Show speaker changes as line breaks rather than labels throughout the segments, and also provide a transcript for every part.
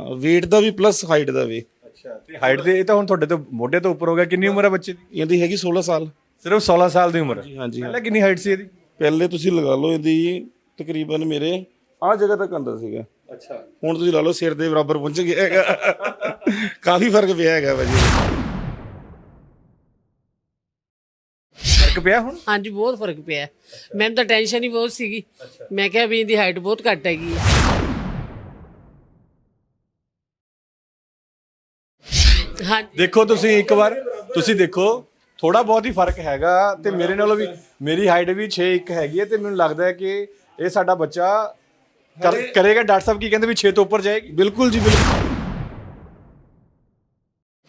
ਹਾਂ weight ਦਾ ਵੀ ਪਲੱਸ ਹਾਈਟ ਦਾ ਵੀ।
ਅੱਛਾ ਤੇ ਹਾਈਟ ਦੇ ਇਹ ਤਾਂ ਹੁਣ ਤੁਹਾਡੇ ਤੋਂ ਮੋਢੇ ਤੋਂ ਉੱਪਰ ਹੋ ਗਿਆ ਕਿੰਨੀ ਉਮਰ ਹੈ ਬੱਚੇ ਦੀ?
ਇਹਦੀ ਹੈਗੀ 16 ਸਾਲ।
ਸਿਰਫ 16 ਸਾਲ ਦੀ ਉਮਰ ਹੈ
ਹਾਂਜੀ
ਪਹਿਲਾਂ ਕਿੰਨੀ ਹਾਈਟ ਸੀ ਇਹਦੀ?
ਪਹਿਲੇ ਤੁਸੀਂ ਲਗਾ ਲਓ ਇਹਦੀ ਤਕਰੀਬਨ ਮੇਰੇ ਆਹ ਜਗ੍ਹਾ ਤੱਕ ਆਂਦਾ ਸੀਗਾ।
ਅੱਛਾ।
ਹੁਣ ਤੁਸੀਂ ਲਾ ਲਓ ਸਿਰ ਦੇ ਬਰਾਬਰ ਪਹੁੰਚ ਗਿਆ ਹੈਗਾ। ਕਾਫੀ ਫ਼ਰਕ ਪਿਆ ਹੈਗਾ ਭਾਜੀ।
ਫ਼ਰਕ ਪਿਆ ਹੁਣ?
ਹਾਂਜੀ ਬਹੁਤ ਫ਼ਰਕ ਪਿਆ। ਮੈਨੂੰ ਤਾਂ ਟੈਨਸ਼ਨ ਹੀ ਬਹੁਤ ਸੀਗੀ। ਮੈਂ ਕਿਹਾ ਵੀ ਇਹਦੀ ਹਾਈਟ ਬਹੁਤ ਘੱਟ ਹੈਗੀ ਹੈ
ਦੇਖੋ ਤੁਸੀਂ ਇੱਕ ਵਾਰ ਤੁਸੀਂ ਦੇਖੋ ਥੋੜਾ ਬਹੁਤ ਹੀ ਫ਼ਰਕ ਹੈਗਾ ਤੇ ਮੇਰੇ ਨਾਲੋਂ ਵੀ ਮੇਰੀ ਹਾਈਟ ਵੀ 6 1 ਹੈਗੀ ਹੈ ਤੇ ਮੈਨੂੰ ਲੱਗਦਾ ਹੈ ਕਿ ਇਹ ਸਾਡਾ ਬੱਚਾ ਕਰ- ਕਰੇਗਾ। ਡਾਕਟਰ ਸਾਹਿਬ ਕੀ ਕਹਿੰਦੇ ਵੀ 6 ਤੋਂ ਉੱਪਰ ਜਾਏਗੀ?
ਬਿਲਕੁਲ ਜੀ ਬਿਲਕੁਲ।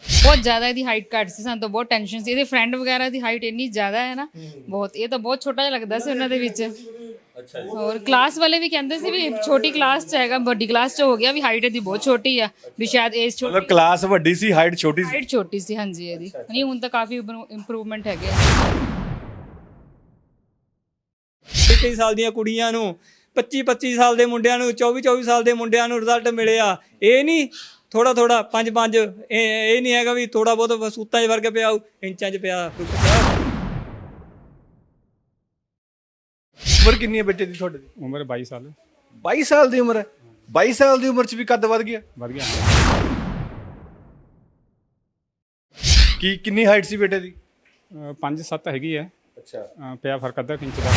ਬਹੁਤ ਜ਼ਿਆਦਾ ਇਹਦੀ ਹਾਈਟ ਘੱਟ ਸੀ ਸਾਨੂੰ ਤਾਂ ਬਹੁਤ ਟੈਨਸ਼ਨ ਸੀ। ਇਹਦੇ ਫਰੈਂਡ ਵਗੈਰਾ ਦੀ ਹਾਈਟ ਇੰਨੀ ਜ਼ਿਆਦਾ ਹੈ ਨਾ ਬਹੁਤ ਇਹ ਤਾਂ ਬਹੁਤ ਛੋਟਾ ਜਿਹਾ ਲੱਗਦਾ ਸੀ ਉਹਨਾਂ ਦੇ ਵਿੱਚ। ਅੱਛਾ ਜੀ। ਹੋਰ ਕਲਾਸ ਵਾਲੇ ਵੀ ਕਹਿੰਦੇ ਸੀ ਵੀ ਛੋਟੀ ਕਲਾਸ ਚ ਹੈਗਾ ਵੱਡੀ ਕਲਾਸ ਚ ਹੋ ਗਿਆ ਵੀ ਹਾਈਟ ਇਹਦੀ ਬਹੁਤ ਛੋਟੀ ਆ ਵੀ ਸ਼ਾਇਦ ਏਜ ਛੋਟੀ
ਮਤਲਬ ਕਲਾਸ ਵੱਡੀ ਸੀ ਹਾਈਟ ਛੋਟੀ ਸੀ।
ਹਾਈਟ ਛੋਟੀ ਸੀ ਹਾਂਜੀ ਇਹਦੀ। ਨਹੀਂ ਹੁਣ ਤਾਂ ਕਾਫੀ ਇੰਪਰੂਵਮੈਂਟ ਹੈਗੇ ਆ।
ਕਈ ਸਾਲ ਦੀਆਂ ਕੁੜੀਆਂ ਨੂੰ 25 25 ਸਾਲ ਦੇ ਮੁੰਡਿਆਂ ਨੂੰ 24 24 ਸਾਲ ਦੇ ਮੁੰਡਿਆਂ ਨੂੰ ਰਿਜ਼ਲਟ ਮਿਲਿਆ। ਇਹ ਨਹੀਂ ਥੋੜਾ ਥੋੜਾ ਪੰਜ ਪੰਜ ਇਹ ਇਹ ਨਹੀਂ ਹੈਗਾ ਵੀ ਥੋੜਾ ਬਹੁਤ ਸੂਤਾਂ 'ਚ ਵਰਗ ਪਿਆ ਹੋਊ, ਇੰਚਾਂ 'ਚ ਪਿਆ
ਉਮਰ ਕਿੰਨੀ ਹੈ ਬੱਚੇ ਦੀ ਤੁਹਾਡੇ ਦੀ?
ਉਮਰ 22 ਸਾਲ।
22 ਸਾਲ ਦੀ ਉਮਰ ਹੈ? 22 ਸਾਲ ਦੀ ਉਮਰ 'ਚ ਵੀ ਕੱਦ ਵੱਧ ਗਿਆ?
ਵਧ ਗਿਆ।
ਕੀ ਕਿੰਨੀ ਹਾਈਟ ਸੀ ਬੇਟੇ ਦੀ?
5 7 ਹੈਗੀ ਹੈ।
ਅੱਛਾ।
ਅਹ ਪਿਆ ਫ਼ਰਕ ਅੱਧਾ ਕੁ ਇੰਚ ਦਾ।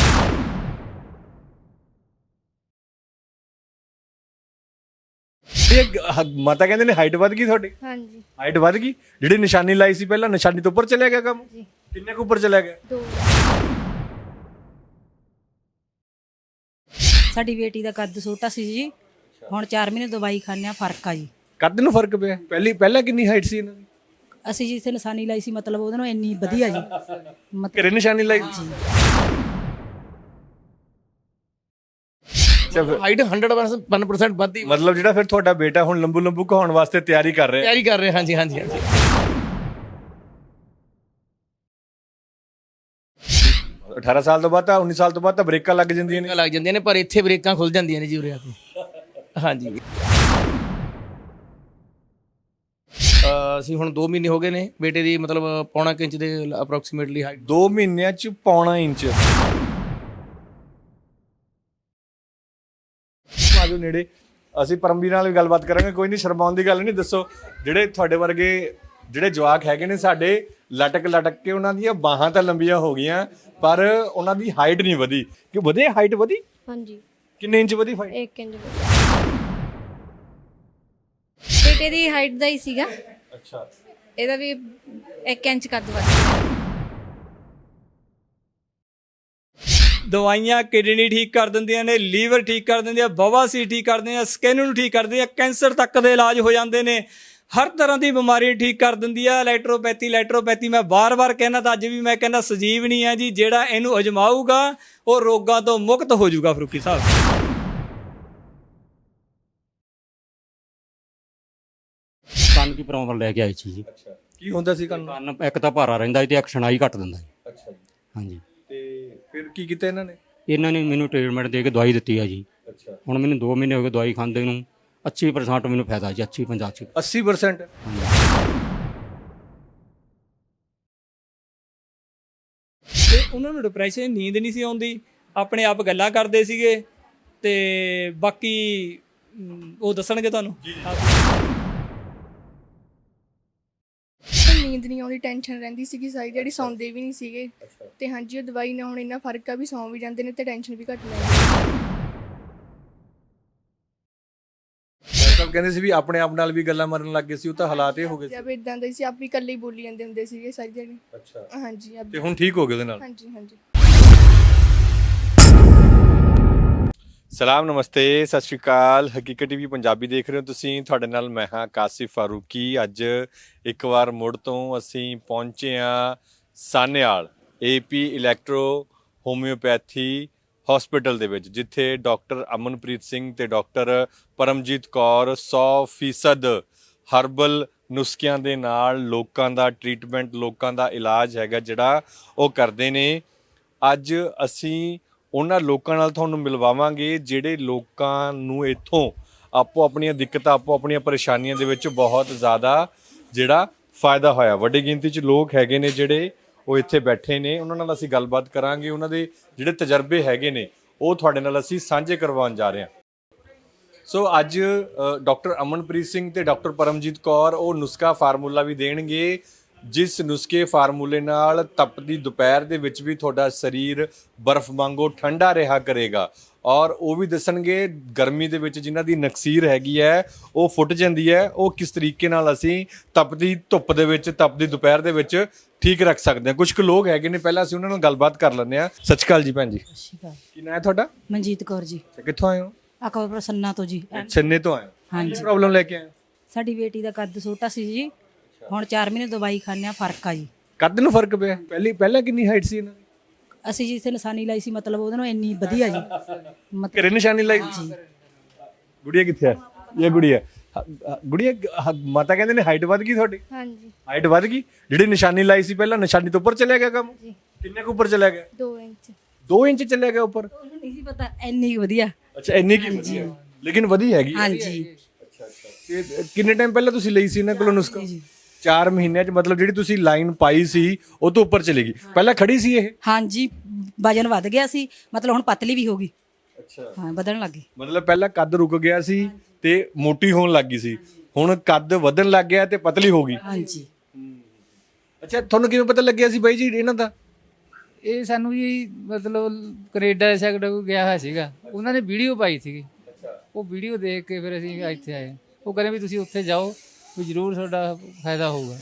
ਇਹ ਹ- ਮਾਤਾ ਕਹਿੰਦੇ ਨੇ ਹਾਈਟ ਵੱਧ ਗਈ ਤੁਹਾਡੀ?
ਹਾਂਜੀ।
ਹਾਈਟ ਵੱਧ ਗਈ? ਜਿਹੜੀ ਨਿਸ਼ਾਨੀ ਲਾਈ ਸੀ ਪਹਿਲਾਂ ਨਿਸ਼ਾਨੀ ਤੋਂ ਉੱਪਰ ਚਲਿਆ ਗਿਆ ਕੰਮ? ਕਿੰਨੇ ਕੁ ਉੱਪਰ ਚਲਿਆ ਗਿਆ?
ਦੋ।
ਸਾਡੀ ਬੇਟੀ ਦਾ ਕੱਦ ਛੋਟਾ ਸੀ ਜੀ। ਹੁਣ 4 ਮਹੀਨੇ ਦਵਾਈ ਖਾਂਦੇ ਆ ਫ਼ਰਕ ਆ ਜੀ।
ਕੱਦ ਨੂੰ ਫ਼ਰਕ ਪਿਆ? ਪਹਿਲੀ ਪਹਿਲਾਂ ਕਿੰਨੀ ਹਾਈਟ ਸੀ ਇਹਨਾਂ ਦੀ?
ਅਸੀਂ ਜਿੱਥੇ ਨਿਸ਼ਾਨੀ ਲਾਈ ਸੀ ਮਤਲਬ ਉਹਦੇ ਨਾਲ ਇੰਨੀ ਵਧੀਆ ਜੀ। ਮਤਲਬ
ਘਰੇ ਨਿਸ਼ਾਨੀ ਲਾਈ? ਸੀ
ਹਾਈਟ 100% ਵੱਧਦੀ
ਮਤਲਬ ਜਿਹੜਾ ਫਿਰ ਤੁਹਾਡਾ ਬੇਟਾ ਹੁਣ ਲੰਬੂ ਲੰਬੂ ਕਹਾਉਣ ਵਾਸਤੇ ਤਿਆਰੀ ਕਰ ਰਿਹਾ।
ਤਿਆਰੀ ਕਰ ਰਹੇ ਹਾਂਜੀ ਹਾਂਜੀ ਹਾਂਜੀ।
18 ਸਾਲ ਤੋਂ ਬਾਅਦ ਤਾਂ 19 ਸਾਲ ਤੋਂ ਬਾਅਦ ਤਾਂ ਬ੍ਰੇਕਾਂ ਲੱਗ ਜਾਂਦੀਆਂ ਨੇ।
ਲੱਗ ਜਾਂਦੀਆਂ ਨੇ ਪਰ ਇੱਥੇ ਬ੍ਰੇਕਾਂ ਖੁੱਲ ਜਾਂਦੀਆਂ ਨੇ ਜੀ ਉਰੇ ਆ ਕੇ। ਹਾਂਜੀ। ਅਹ ਅਸੀਂ ਹੁਣ 2 ਮਹੀਨੇ ਹੋ ਗਏ ਨੇ ਬੇਟੇ ਦੀ ਮਤਲਬ ਪੌਣਾ ਕੁ ਇੰਚ ਦੇ ਅਪਰੋਕਸੀਮੇਟਲੀ ਹਾਈਟ
2 ਮਹੀਨਿਆਂ ਚ ਪੌਣਾ ਇੰਚ। ਆਜੋ ਨੇੜੇ। ਅਸੀਂ ਪਰਮਵੀਰ ਨਾਲ ਵੀ ਗੱਲਬਾਤ ਕਰਾਂਗੇ ਕੋਈ ਨਹੀਂ ਸ਼ਰਮਾਉਣ ਦੀ ਗੱਲ ਨਹੀਂ ਦੱਸੋ ਜਿਹੜੇ ਤੁਹਾਡੇ ਵਰਗੇ ਜਿਹੜੇ ਜਵਾਕ ਹੈਗੇ ਨੇ ਸਾਡੇ ਲਟਕ ਲਟਕ ਕੇ ਉਹਨਾਂ ਦੀਆਂ ਬਾਹਾਂ ਤਾਂ ਲੰਬੀਆਂ ਹੋ ਗਈਆਂ ਪਰ ਉਹਨਾਂ ਦੀ ਹਾਈਟ ਨਹੀਂ ਵਧੀ। ਕਿ ਵਧੇ? ਹਾਈਟ ਵਧੀ?
ਹਾਂਜੀ।
ਕਿੰਨੇ ਇੰਚ ਵਧੀ ਹਾਈਟ
1 ਇੰਚ ਬੇਟੇ ਦੀ ਹਾਈਟ ਦਾ ਹੀ ਸੀਗਾ।
ਅੱਛਾ।
ਇਹਦਾ ਵੀ 1 ਇੰਚ ਕੱਦ ਵੱਧ।
ਦਵਾਈਆਂ ਕਿਡਨੀ ਠੀਕ ਕਰ ਦਿੰਦੀਆਂ ਨੇ ਲੀਵਰ ਠੀਕ ਕਰ ਦਿੰਦੀਆਂ ਬਵਾਸੀਰ ਠੀਕ ਕਰ ਦਿੰਦੀਆਂ ਸਕਿਨ ਨੂੰ ਠੀਕ ਕਰ ਦਿੰਦੀਆਂ ਕੈਂਸਰ ਤੱਕ ਦੇ ਇਲਾਜ ਹੋ ਜਾਂਦੇ ਨੇ। ਹਰ ਤਰ੍ਹਾਂ ਦੀ ਬਿਮਾਰੀ ਠੀਕ ਕਰ ਦਿੰਦੀ ਆ ਇਲੈਕਟ੍ਰੋਪੈਥੀ ਇਲੈਕਟ੍ਰੋਪੈਥੀ ਮੈਂ ਬਾਰ-ਬਾਰ ਕਹਿਣਾ ਤਾਂ ਅੱਜ ਵੀ ਮੈਂ ਕਹਿੰਦਾ ਸਜੀਵ ਨਹੀਂ ਹੈ ਜੀ ਜਿਹੜਾ ਇਹਨੂੰ ਅਜਮਾਊਗਾ ਉਹ ਰੋਗਾਂ ਤੋਂ ਮੁਕਤ ਹੋ ਜਾਊਗਾ ਫਰੂਕੀ ਸਾਹਿਬ।
ਕੰਨ ਦੀ ਪ੍ਰੋਬਲਮ ਲੈ ਕੇ ਆਈ ਸੀ ਜੀ।
ਕੀ ਹੁੰਦਾ ਸੀ ਕੰਨ?
ਕੰਨ ਇੱਕ ਤਾਂ ਭਾਰਾ ਰਹਿੰਦਾ ਸੀ ਤੇ ਇੱਕ ਸੁਣਾਈ ਘੱਟ ਦਿੰਦਾ ਸੀ।
ਅੱਛਾ ਜੀ।
ਹਾਂਜੀ।
ਤੇ ਫਿਰ ਕੀ ਕੀਤਾ ਇਹਨਾਂ ਨੇ?
ਇਹਨਾਂ ਨੇ ਮੈਨੂੰ ਟ੍ਰੀਟਮੈਂਟ ਦੇ ਕੇ ਦਵਾਈ ਦਿੱਤੀ ਆ ਜੀ।
ਅੱਛਾ।
ਹੁਣ ਮੈਨੂੰ 2 ਮਹੀਨੇ ਹੋ ਗਏ ਦਵਾਈ ਖਾਂਦੇ ਨੂੰ। 80% ਮੈਨੂੰ ਫਾਇਦਾ ਜੀ 80 50
80%
ਤੇ ਉਹਨਾਂ ਨੂੰ ਡਿਪਰੈਸ਼ਨ ਨੀਂਦ ਨਹੀਂ ਸੀ ਆਉਂਦੀ ਆਪਣੇ ਆਪ ਗੱਲਾਂ ਕਰਦੇ ਸੀਗੇ ਤੇ ਬਾਕੀ ਉਹ ਦੱਸਣਗੇ ਤੁਹਾਨੂੰ?
ਨੀਂਦ ਨਹੀਂ ਆਉਂਦੀ ਟੈਨਸ਼ਨ ਰਹਿੰਦੀ ਸੀਗੀ ਸਾਰੀ ਜਿਹੜੀ ਸੌਂਦੇ ਵੀ ਨਹੀਂ ਸੀਗੇ। ਤੇ ਹਾਂਜੀ ਉਹ ਦਵਾਈ ਨਾਲ ਹੁਣ ਇੰਨਾ ਫ਼ਰਕ ਆ ਵੀ ਸੌਂ ਵੀ ਜਾਂਦੇ ਨੇ ਤੇ ਟੈਨਸ਼ਨ ਵੀ ਘਟ ਲੈਂਦੇ
ਕਹਿੰਦੇ ਸੀ ਵੀ ਆਪਣੇ ਆਪ ਨਾਲ ਵੀ ਗੱਲਾਂ ਮਾਰਨ ਲੱਗ ਗਏ ਸੀ ਉਹ ਤਾਂ ਹਾਲਾਤ ਇਹ ਹੋ ਗਏ ਸੀ।
ਜਦ ਇਦਾਂ ਦੇ ਸੀ ਆਪ ਵੀ ਇਕੱਲੇ ਹੀ ਬੋਲੀ ਜਾਂਦੇ ਹੁੰਦੇ ਸੀਗੇ ਸਾਰੀ ਦਿਨ
ਅੱਛਾ।
ਹਾਂਜੀ ਆਪ
ਤੇ ਹੁਣ ਠੀਕ ਹੋ ਗਏ ਉਹਦੇ ਨਾਲ?
ਹਾਂਜੀ ਹਾਂਜੀ।
ਸਲਾਮ ਨਮਸਤੇ ਸਤਿ ਸ਼੍ਰੀ ਅਕਾਲ। ਹਕੀਕਤ ਟੀਵੀ ਪੰਜਾਬੀ ਦੇਖ ਰਹੇ ਹੋ ਤੁਸੀਂ। ਤੁਹਾਡੇ ਨਾਲ ਮੈਂ ਹਾਂ ਕਾਸਿਫ ਫਾਰੂਕੀ। ਅੱਜ ਇੱਕ ਵਾਰ ਮੁੜ ਤੋਂ ਅਸੀਂ ਪਹੁੰਚੇ ਹਾਂ Sanewal AP electro homeopathy hospital ਦੇ ਵਿੱਚ, ਜਿੱਥੇ ਡਾਕਟਰ ਅਮਨਪ੍ਰੀਤ ਸਿੰਘ ਤੇ ਡਾਕਟਰ ਪਰਮਜੀਤ ਕੌਰ 100% ਹਰਬਲ ਨੁਸਖਿਆਂ ਦੇ ਨਾਲ ਲੋਕਾਂ ਦਾ ਟ੍ਰੀਟਮੈਂਟ, ਲੋਕਾਂ ਦਾ ਇਲਾਜ ਹੈਗਾ ਜਿਹੜਾ ਉਹ ਕਰਦੇ ਨੇ। ਅੱਜ ਅਸੀਂ ਉਹਨਾਂ ਲੋਕਾਂ ਨਾਲ ਤੁਹਾਨੂੰ ਮਿਲਵਾਵਾਂਗੇ ਜਿਹੜੇ ਲੋਕਾਂ ਨੂੰ ਇੱਥੋਂ ਆਪੋ ਆਪਣੀਆਂ ਦਿੱਕਤਾਂ ਆਪੋ ਆਪਣੀਆਂ ਪਰੇਸ਼ਾਨੀਆਂ ਦੇ ਵਿੱਚ ਬਹੁਤ ਜ਼ਿਆਦਾ ਜਿਹੜਾ ਫਾਇਦਾ ਹੋਇਆ। ਵੱਡੀ ਗਿਣਤੀ 'ਚ ਲੋਕ ਹੈਗੇ ਨੇ ਜਿਹੜੇ ਉਹ ਇੱਥੇ ਬੈਠੇ ਨੇ, ਉਹਨਾਂ ਨਾਲ ਅਸੀਂ ਗੱਲਬਾਤ ਕਰਾਂਗੇ, ਉਹਨਾਂ ਦੇ ਜਿਹੜੇ ਤਜਰਬੇ ਹੈਗੇ ਨੇ, ਉਹ ਤੁਹਾਡੇ ਨਾਲ ਅਸੀਂ ਸਾਂਝੇ ਕਰਵਾਉਣ ਜਾ ਰਹੇ ਹਾਂ। ਸੋ ਅੱਜ ਡਾਕਟਰ ਅਮਨਪ੍ਰੀਤ ਸਿੰਘ ਤੇ ਡਾਕਟਰ ਪਰਮਜੀਤ ਕੌਰ ਉਹ ਨੁਸਖਾ ਫਾਰਮੂਲਾ ਵੀ ਦੇਣਗੇ, ਜਿਸ ਨੁਸਖੇ ਫਾਰਮੂਲੇ ਨਾਲ ਤਪਦੀ ਦੁਪਹਿਰ ਦੇ ਵਿੱਚ ਵੀ ਤੁਹਾਡਾ ਸਰੀਰ ਬਰਫ਼ ਵਾਂਗੂ ਠੰਡਾ ਰਿਹਾ ਕਰੇਗਾ। ਔਰ ਉਹ ਵੀ ਦੱਸਣਗੇ ਗਰਮੀ ਦੇ ਵਿੱਚ ਜਿਨ੍ਹਾਂ ਦੀ ਨਕਸੀਰ ਹੈਗੀ ਹੈ ਉਹ ਫੁੱਟ ਜਾਂਦੀ ਹੈ ਉਹ ਕਿਸ ਤਰੀਕੇ ਨਾਲ ਅਸੀਂ ਤਪਦੀ ਧੁੱਪ ਦੇ ਵਿੱਚ ਤਪਦੀ ਦੁਪਹਿਰ ਦੇ ਵਿੱਚ ਠੀਕ ਰੱਖ ਸਕਦੇ ਹਾਂ। ਕੁਝ ਕੁ ਲੋਕ ਹੈਗੇ ਨੇ ਪਹਿਲਾਂ ਅਸੀਂ ਉਹਨਾਂ ਨਾਲ ਗੱਲਬਾਤ ਕਰ ਲੈਂਦੇ ਹਾਂ। ਸਤਿ ਸ਼੍ਰੀ ਅਕਾਲ ਜੀ ਭੈਣ ਜੀ।
ਸ਼ਿਕਾ
ਕੀ ਨਾਂ ਹੈ ਤੁਹਾਡਾ?
ਮਨਜੀਤ ਕੌਰ ਜੀ।
ਕਿੱਥੋਂ ਆਏ ਹੋ?
ਅਕਬਰ ਪ੍ਰਸੰਨਾ ਤੋਂ ਜੀ।
ਛੰਨੇ ਤੋਂ ਆਏ ਹੋ।
ਹਾਂਜੀ।
ਪ੍ਰੋਬਲਮ ਲੈ ਕੇ ਆਏ ਹੋ?
ਸਾਡੀ ਬੇਟੀ ਦਾ ਕੱਦ ਛੋਟਾ ਸੀ ਜੀ। ਹੁਣ 4 ਮਹੀਨੇ ਦਵਾਈ ਖਾਂਦੇ ਆ ਫ਼ਰਕ ਆ ਜੀ।
ਕੱਦ ਨੂੰ ਫ਼ਰਕ ਪਿਆ? ਪਹਿਲੀ ਪਹਿਲਾਂ ਕਿੰਨੀ ਹਾਈਟ ਸੀ ਇਹਨਾਂ ਦੀ?
ਅਸੀਂ ਜਿੱਥੇ ਨਿਸ਼ਾਨੀ ਲਾਈ ਸੀ ਮਤਲਬ ਉਹਦੇ ਨਾਲ ਇੰਨੀ ਵਧੀਆ ਜੀ। ਮਤਲਬ
ਘਰੇ ਨਿਸ਼ਾਨੀ ਲਾਈ? ਗੁੜੀਆ ਕਿੱਥੇ ਹੈ ਇਹ ਗੁੜੀਆ। ਹ- ਹ- ਗੁੜੀਆ ਹ- ਮਾਤਾ ਕਹਿੰਦੇ ਨੇ ਹਾਈਟ ਵੱਧ ਗਈ ਤੁਹਾਡੀ?
ਹਾਂਜੀ।
ਹਾਈਟ ਵੱਧ ਗਈ? ਜਿਹੜੀ ਨਿਸ਼ਾਨੀ ਲਾਈ ਸੀ ਪਹਿਲਾਂ ਨਿਸ਼ਾਨੀ ਤੋਂ ਉੱਪਰ ਚਲਿਆ ਗਿਆ ਕੰਮ? ਕਿੰਨੇ ਕੁ ਉੱਪਰ ਚਲਿਆ ਗਿਆ?
2 ਇੰਚ।
2 ਇੰਚ ਚਲਿਆ ਗਿਆ ਉੱਪਰ?
ਉਹਨੂੰ ਨਹੀਂ ਸੀ ਪਤਾ ਇੰਨੀ ਕੁ ਵਧੀਆ।
ਅੱਛਾ ਇੰਨੀ ਕੀ ਵਧੀਆ। ਲੇਕਿਨ ਵਧੀ ਹੈਗੀ।
ਹਾਂਜੀ।
ਤੇ ਕਿੰਨੇ ਟਾਈਮ ਪਹਿਲਾਂ ਤੁਸੀਂ ਲਈ ਸੀ ਇਹਨਾਂ ਕੋਲੋਂ ਨੁਸਖਾ? 4 ਮਹੀਨਿਆਂ ਚ ਮਤਲਬ ਜਿਹੜੀ ਤੁਸੀਂ ਲਾਈਨ ਪਾਈ ਸੀ ਉਹ ਤੋਂ ਉੱਪਰ ਚਲੇਗੀ ਪਹਿਲਾਂ ਖੜੀ ਸੀ ਇਹ?
ਹਾਂਜੀ ਵਜਨ ਵੱਧ ਗਿਆ ਸੀ ਮਤਲਬ ਹੁਣ ਪਤਲੀ ਵੀ ਹੋ ਗਈ।
ਅੱਛਾ।
ਹਾਂ ਵਧਣ ਲੱਗੀ
ਮਤਲਬ ਪਹਿਲਾਂ ਕੱਦ ਰੁਕ ਗਿਆ ਸੀ ਤੇ ਮੋਟੀ ਹੋਣ ਲੱਗ ਗਈ ਸੀ। ਹੁਣ ਕੱਦ ਵਧਣ ਲੱਗ ਗਿਆ ਤੇ ਪਤਲੀ ਹੋ ਗਈ।
ਹਾਂਜੀ।
ਅੱਛਾ ਤੁਹਾਨੂੰ ਕਿਵੇਂ ਪਤਾ ਲੱਗਿਆ ਸੀ ਬਾਈ ਜੀ ਇਹਨਾਂ ਦਾ?
ਇਹ ਸਾਨੂੰ ਜੀ ਮਤਲਬ ਕੈਨੇਡਾ ਸੈਕਟ ਗਿਆ ਹੋਇਆ ਸੀਗਾ। ਉਹਨਾਂ ਨੇ ਵੀਡੀਓ ਪਾਈ ਸੀਗੀ। ਉਹ ਵੀਡੀਓ ਦੇਖ ਕੇ ਫਿਰ ਅਸੀਂ ਇੱਥੇ ਆਏ। ਉਹ ਕਹਿੰਦੇ ਵੀ ਤੁਸੀਂ ਉੱਥੇ ਜਾਓ। ਵੀ ਜ਼ਰੂਰ ਤੁਹਾਡਾ ਫਾਇਦਾ ਹੋਊਗਾ।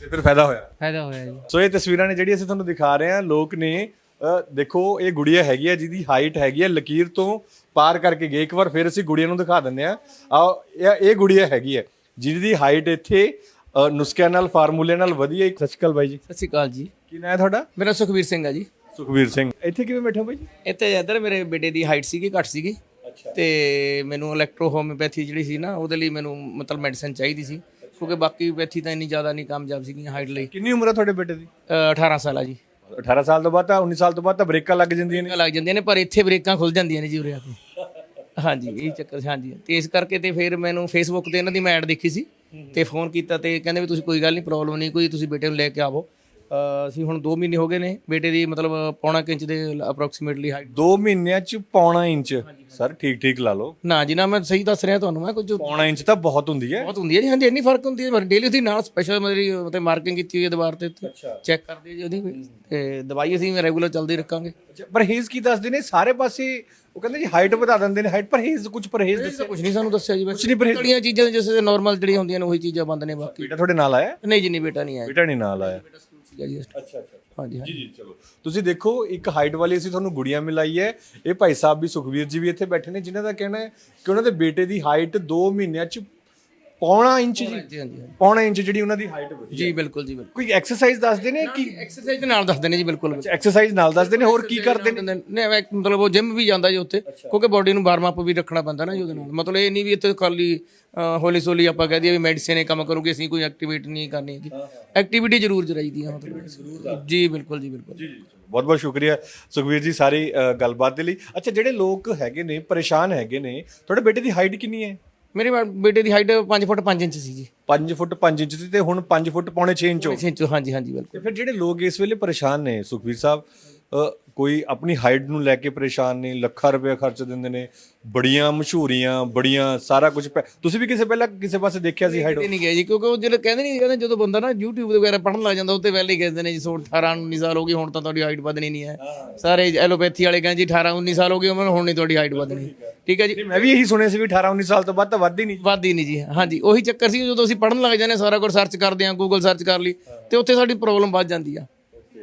ਤੇ ਫਿਰ ਫਾਇਦਾ ਹੋਇਆ?
ਫਾਇਦਾ ਹੋਇਆ ਜੀ।
ਸੋ ਇਹ ਤਸਵੀਰਾਂ ਨੇ ਜਿਹੜੀ ਅਸੀਂ ਤੁਹਾਨੂੰ ਦਿਖਾ ਰਹੇ ਹਾਂ ਲੋਕ ਨੇ ਅ, ਦੇਖੋ ਇਹ ਗੁੜੀਆ ਹੈਗੀ ਹੈ ਜਿਹਦੀ ਹਾਈਟ ਹੈਗੀ ਹੈ ਲਕੀਰ ਤੋਂ ਪਾਰ ਕਰਕੇ ਗਏ। ਇੱਕ ਵਾਰ ਫਿਰ ਅਸੀਂ ਗੁੜੀਆ ਨੂੰ ਦਿਖਾ ਦਿੰਦੇ ਆ ਆ ਇਹ ਇਹ ਗੁੜੀਆ ਹੈਗੀ ਹੈ ਜਿਹਦੀ ਹਾਈਟ ਇੱਥੇ ਅ, ਨੁਸਖਿਆਂ ਨਾਲ ਫਾਰਮੂਲੇ ਨਾਲ ਵਧੀਆ ਇੱਕ ਸਤਿ ਸ਼੍ਰੀ ਅਕਾਲ ਬਾਈ ਜੀ।
ਸਤਿ ਸ਼੍ਰੀ ਅਕਾਲ ਜੀ।
ਕੀ ਨਾਂ ਹੈ ਤੁਹਾਡਾ?
ਮੇਰਾ ਸੁਖਵੀਰ ਸਿੰਘ ਆ ਜੀ।
ਸੁਖਵੀਰ ਸਿੰਘ। ਇੱਥੇ ਕਿਵੇਂ ਬੈਠੇ ਹੋ ਬਾਈ ਜੀ?
ਇੱਥੇ ਇੱਧਰ ਮੇਰੇ ਬੇਟੇ ਦੀ ਹਾਈਟ ਸੀਗੀ ਘੱਟ ਸੀਗੀ। ਤੇ ਮੈਨੂੰ ਇਲੈਕਟ੍ਰੋ ਹੋਮਿਓਪੈਥੀ ਜਿਹੜੀ ਸੀ ਨਾ ਉਹਦੇ ਲਈ ਮੈਨੂੰ ਮਤਲਬ ਮੈਡੀਸਨ ਚਾਹੀਦੀ ਸੀ ਕਿਉਂਕਿ ਬਾਕੀ ਪੈਥੀ ਤਾਂ ਇੰਨੀ ਜ਼ਿਆਦਾ ਨਹੀਂ ਕਾਮਯਾਬ ਸੀਗੀਆਂ ਹਾਈਟ ਲਈ।
ਕਿੰਨੀ ਉਮਰ ਹੈ ਤੁਹਾਡੇ ਬੇਟੇ ਦੀ?
ਅ, 18 ਸਾਲ ਆ ਜੀ।
18 ਸਾਲ ਤੋਂ ਬਾਅਦ ਤਾਂ 19 ਸਾਲ ਤੋਂ ਬਾਅਦ ਤਾਂ ਬ੍ਰੇਕਾਂ ਲੱਗ ਜਾਂਦੀਆਂ ਨੇ।
ਲੱਗ ਜਾਂਦੀਆਂ ਨੇ ਪਰ ਇੱਥੇ ਬ੍ਰੇਕਾਂ ਖੁੱਲ ਜਾਂਦੀਆਂ ਨੇ ਜੀ ਉਰੇ ਆ ਕੇ। ਹਾਂਜੀ ਇਹ ਚੱਕਰ ਸੀ, ਹਾਂਜੀ। ਤੇ ਇਸ ਕਰਕੇ ਤੇ ਫਿਰ ਮੈਨੂੰ ਫੇਸਬੁੱਕ ਤੇ ਇਹਨਾਂ ਦੀ ਮੈਂ ਐਡ ਦੇਖੀ ਸੀ ਤੇ ਫੋਨ ਕੀਤਾ ਤੇ ਕਹਿੰਦੇ ਵੀ ਤੁਸੀਂ ਕੋਈ ਗੱਲ ਨਹੀਂ ਪ੍ਰੋਬਲਮ ਨਹੀਂ ਕੋਈ ਤੁਸੀਂ ਬੇਟੇ ਨੂੰ ਲੈ ਕੇ ਆਵੋ। ਅਸੀਂ ਹੁਣ 2 ਮਹੀਨੇ ਹੋ ਗਏ ਨੇ ਬੇਟੇ ਦੀ ਮਤਲਬ ਪੌਣਾ ਕੁ ਇੰਚ ਦੇ ਅਪਰੋਕਸੀਮੇਟਲੀ ਹਾਈਟ
2 ਮਹੀਨਿਆਂ ਚ ਪੌਣਾ ਇੰਚ। ਸਰ ਠੀਕ ਠੀਕ ਲਾ ਲਓ।
ਨਾ ਜੀ ਨਾ ਮੈਂ ਸਹੀ ਦੱਸ ਰਿਹਾ ਤੁਹਾਨੂੰ ਮੈਂ ਕੁਝ
ਪੌਣਾ ਇੰਚ ਤਾਂ ਬਹੁਤ ਹੁੰਦੀ ਹੈ।
ਬਹੁਤ ਹੁੰਦੀ ਹੈ ਜੀ ਹਾਂਜੀ ਇੰਨੀ ਫ਼ਰਕ ਹੁੰਦੀ ਹੈ ਡੇਲੀ ਉਹਦੀ ਨਾਲ ਸਪੈਸ਼ਲ ਮੇਰੀ ਤੇ ਮਾਰਕਿੰਗ ਕੀਤੀ ਹੋਈ ਹੈ ਦੀਵਾਰ ਤੇ ਚੈੱਕ ਕਰਦੇ ਜੀ ਉਹਦੀ ਤੇ ਦਵਾਈ ਅਸੀਂ ਰੈਗੂਲਰ ਚੱਲਦੀ ਰੱਖਾਂਗੇ।
ਪਰਹੇਜ਼ ਕੀ ਦੱਸਦੇ ਨੇ? ਸਾਰੇ ਪਾਸੇ ਉਹ ਕਹਿੰਦੇ ਜੀ ਹਾਈਟ ਵਧਾ ਦਿੰਦੇ ਨੇ। ਹਾਈਟ ਪਰਹੇਜ਼ ਕੁਝ ਪਰਹੇਜ਼ ਦੱਸਿਆ?
ਕੁਝ ਨਹੀਂ ਸਾਨੂੰ ਦੱਸਿਆ ਜੀ
ਕੁਛ ਨਹੀਂ ਪਰਹੇਜ਼
ਜਿਹੜੀਆਂ ਚੀਜ਼ਾਂ ਜਿਸ ਨਾਰਮਲ ਜਿਹੜੀਆਂ ਹੁੰਦੀਆਂ ਨੇ ਉਹੀ ਚੀਜ਼ਾਂ ਬੰਦ ਨੇ ਬਾਕੀ।
ਬੇਟਾ ਤੁਹਾਡੇ ਨਾਲ ਆਇਆ?
ਨਹੀਂ ਜੀ ਨਹੀਂ ਬੇਟਾ ਨਹੀਂ ਆਇਆ।
ਬੇਟਾ ਨਹੀਂ ਨਾਲ ਆਇਆ।
ਸੀਗਾ ਜੀ ਅੱਛਾ ਅੱਛਾ। ਹਾਂਜੀ ਹਾਂਜੀ।
ਜੀ ਚਲੋ। ਤੁਸੀਂ ਦੇਖੋ ਇੱਕ ਹਾਈਟ ਵਾਲੀ ਅਸੀਂ ਤੁਹਾਨੂੰ ਗੁੜੀਆਂ ਮਿਲਾਈ ਹੈ। ਇਹ ਭਾਈ ਸਾਹਿਬ ਵੀ ਸੁਖਵੀਰ ਜੀ ਵੀ ਇੱਥੇ ਬੈਠੇ ਨੇ ਜਿਨ੍ਹਾਂ ਦਾ ਕਹਿਣਾ ਹੈ ਕਿ ਉਹਨਾਂ ਦੇ ਬੇਟੇ ਦੀ ਹਾਈਟ 2 ਮਹੀਨਿਆਂ ਚ ਪੌਣਾ ਇੰਚ ਜੀ।
ਜੀ ਹਾਂਜੀ।
ਪੌਣਾ ਇੰਚ ਜਿਹੜੀ ਉਹਨਾਂ ਦੀ ਹਾਈਟ ਵਧੀ
ਜੀ ਬਿਲਕੁਲ ਜੀ ਬਿਲਕੁਲ।
ਕੋਈ ਐਕਸਰਸਾਈਜ਼ ਦੱਸਦੇ ਨੇ ਕਿ
ਐਕਸਰਸਾਈਜ਼ ਦੇ ਨਾਲ ਦੱਸਦੇ ਨੇ ਜੀ ਬਿਲਕੁਲ।
ਐਕਸਰਸਾਈਜ਼ ਨਾਲ ਦੱਸਦੇ ਨੇ ਹੋਰ ਕੀ ਕਰਦੇ ਨੇ?
ਮੈਂ ਮਤਲਬ ਉਹ ਜਿਮ ਵੀ ਜਾਂਦਾ ਜੀ ਉੱਥੇ ਕਿਉਂਕਿ ਬਾਡੀ ਨੂੰ ਵਾਰਮ ਅਪ ਵੀ ਰੱਖਣਾ ਪੈਂਦਾ ਨਾ ਜੀ ਉਹਦੇ ਨਾਲ। ਮਤਲਬ ਇਹ ਨਹੀਂ ਵੀ ਇੱਥੇ ਖਾਲੀ ਹੌਲੀ ਸੋਲੀ ਆਪਾਂ ਕਹਿ ਦਈਏ ਵੀ ਮੈਡੀਸਿਨ ਇਹ ਕੰਮ ਕਰੂਗੇ ਅਸੀਂ ਕੋਈ ਐਕਟੀਵਿਟੀ ਨਹੀਂ ਕਰਨੀ ਹੈਗੀ। ਐਕਟੀਵਿਟੀ ਜ਼ਰੂਰ ਚਾਹੀਦੀ ਹੈ ਮਤਲਬ। ਜੀ ਬਿਲਕੁਲ ਜੀ ਬਿਲਕੁਲ।
ਬਹੁਤ ਬਹੁਤ ਸ਼ੁਕਰੀਆ ਸੁਖਵੀਰ ਜੀ ਸਾਰੀ ਗੱਲਬਾਤ ਦੇ ਲਈ। ਅੱਛਾ ਜਿਹੜੇ ਲੋਕ ਹੈਗੇ ਨੇ ਪਰੇਸ਼ਾਨ ਹੈਗੇ ਨੇ ਤੁਹਾਡੇ ਬੇਟੇ ਦੀ ਹਾਈਟ ਕਿੰਨੀ ਹੈ?
ਮੇਰੇ ਬਾ- ਬੇਟੇ ਦੀ ਹਾਈਟ 5 ਫੁੱਟ 5 ਇੰਚ ਸੀ ਜੀ।
5 ਫੁੱਟ 5 ਇੰਚ ਦੀ ਤੇ ਹੁਣ 5 ਫੁੱਟ ਪੌਣੇ 6 ਇੰਚ ਹੋ
6 ਇੰਚ ਹਾਂਜੀ ਹਾਂਜੀ ਬਿਲਕੁਲ।
ਤੇ ਫਿਰ ਜਿਹੜੇ ਲੋਕ ਇਸ ਵੇਲੇ ਪਰੇਸ਼ਾਨ ਨੇ ਸੁਖਵੀਰ ਸਾਹਿਬ ਕੋਈ ਆਪਣੀ ਹਾਈਟ ਨੂੰ ਲੈ ਕੇ ਪਰੇਸ਼ਾਨ ਨੇ ਲੱਖਾਂ ਰੁਪਏ ਖਰਚ ਦਿੰਦੇ ਨੇ ਬੜੀਆਂ ਮਸ਼ਹੂਰੀਆਂ ਬੜੀਆਂ ਸਾਰਾ ਕੁਝ ਤੁਸੀਂ ਵੀ ਕਿਸੇ ਪਹਿਲਾਂ ਕਿਸੇ ਪਾਸੇ ਦੇਖਿਆ ਸੀ ਹਾਈਟ
ਨਹੀਂ ਗਿਆ ਜੀ ਕਿਉਂਕਿ ਉਹ ਜਿਹੜੇ ਕਹਿੰਦੇ ਨਹੀਂ ਕਹਿੰਦੇ ਜਦੋਂ ਬੰਦਾ ਨਾ YouTube ਵਗੈਰਾ ਪੜਨ ਲੱਗ ਜਾਂਦਾ ਉੱਤੇ ਪਹਿਲੇ ਹੀ ਕਹਿੰਦੇ ਨੇ ਜੀ ਸੋ 18 19 ਸਾਲ ਹੋ ਗਏ ਹੁਣ ਤਾਂ ਤੁਹਾਡੀ ਹਾਈਟ ਵਧਣੀ ਨਹੀਂ ਹੈ। ਸਾਰੇ ਐਲੋਪੈਥੀ ਵਾਲੇ ਕਹਿੰਦੇ ਜੀ 18 19 ਸਾਲ ਹੋ ਗਏ ਉਹਨਾਂ ਨੂੰ ਹੁਣ ਨਹੀਂ ਤੁਹਾਡੀ ਹਾਈਟ ਵਧਣੀ। ਠੀਕ ਹੈ। ਜੀ?
ਮੈਂ ਵੀ ਇਹੀ ਸੁਣਿਆ ਸੀ ਵੀ 18 19 ਸਾਲ ਤੋਂ ਬਾਅਦ ਤਾਂ ਵੱਧਦੀ ਨਹੀਂ।
ਵੱਧਦੀ ਨਹੀਂ ਜੀ ਹਾਂਜੀ ਉਹੀ ਚੱਕਰ ਸੀ ਜਦੋਂ ਅਸੀਂ ਪੜਨ ਲੱਗ ਜਾਂਦੇ ਸਾਰਾ ਕੁਝ ਸਰਚ ਕਰਦੇ ਹਾਂ ਗੂਗਲ ਸਰਚ ਕਰ ਲਈ ਤੇ ਉੱਥੇ ਸਾਡੀ ਪ੍ਰੋਬਲਮ ਵੱਧ ਜਾਂਦੀ ਆ।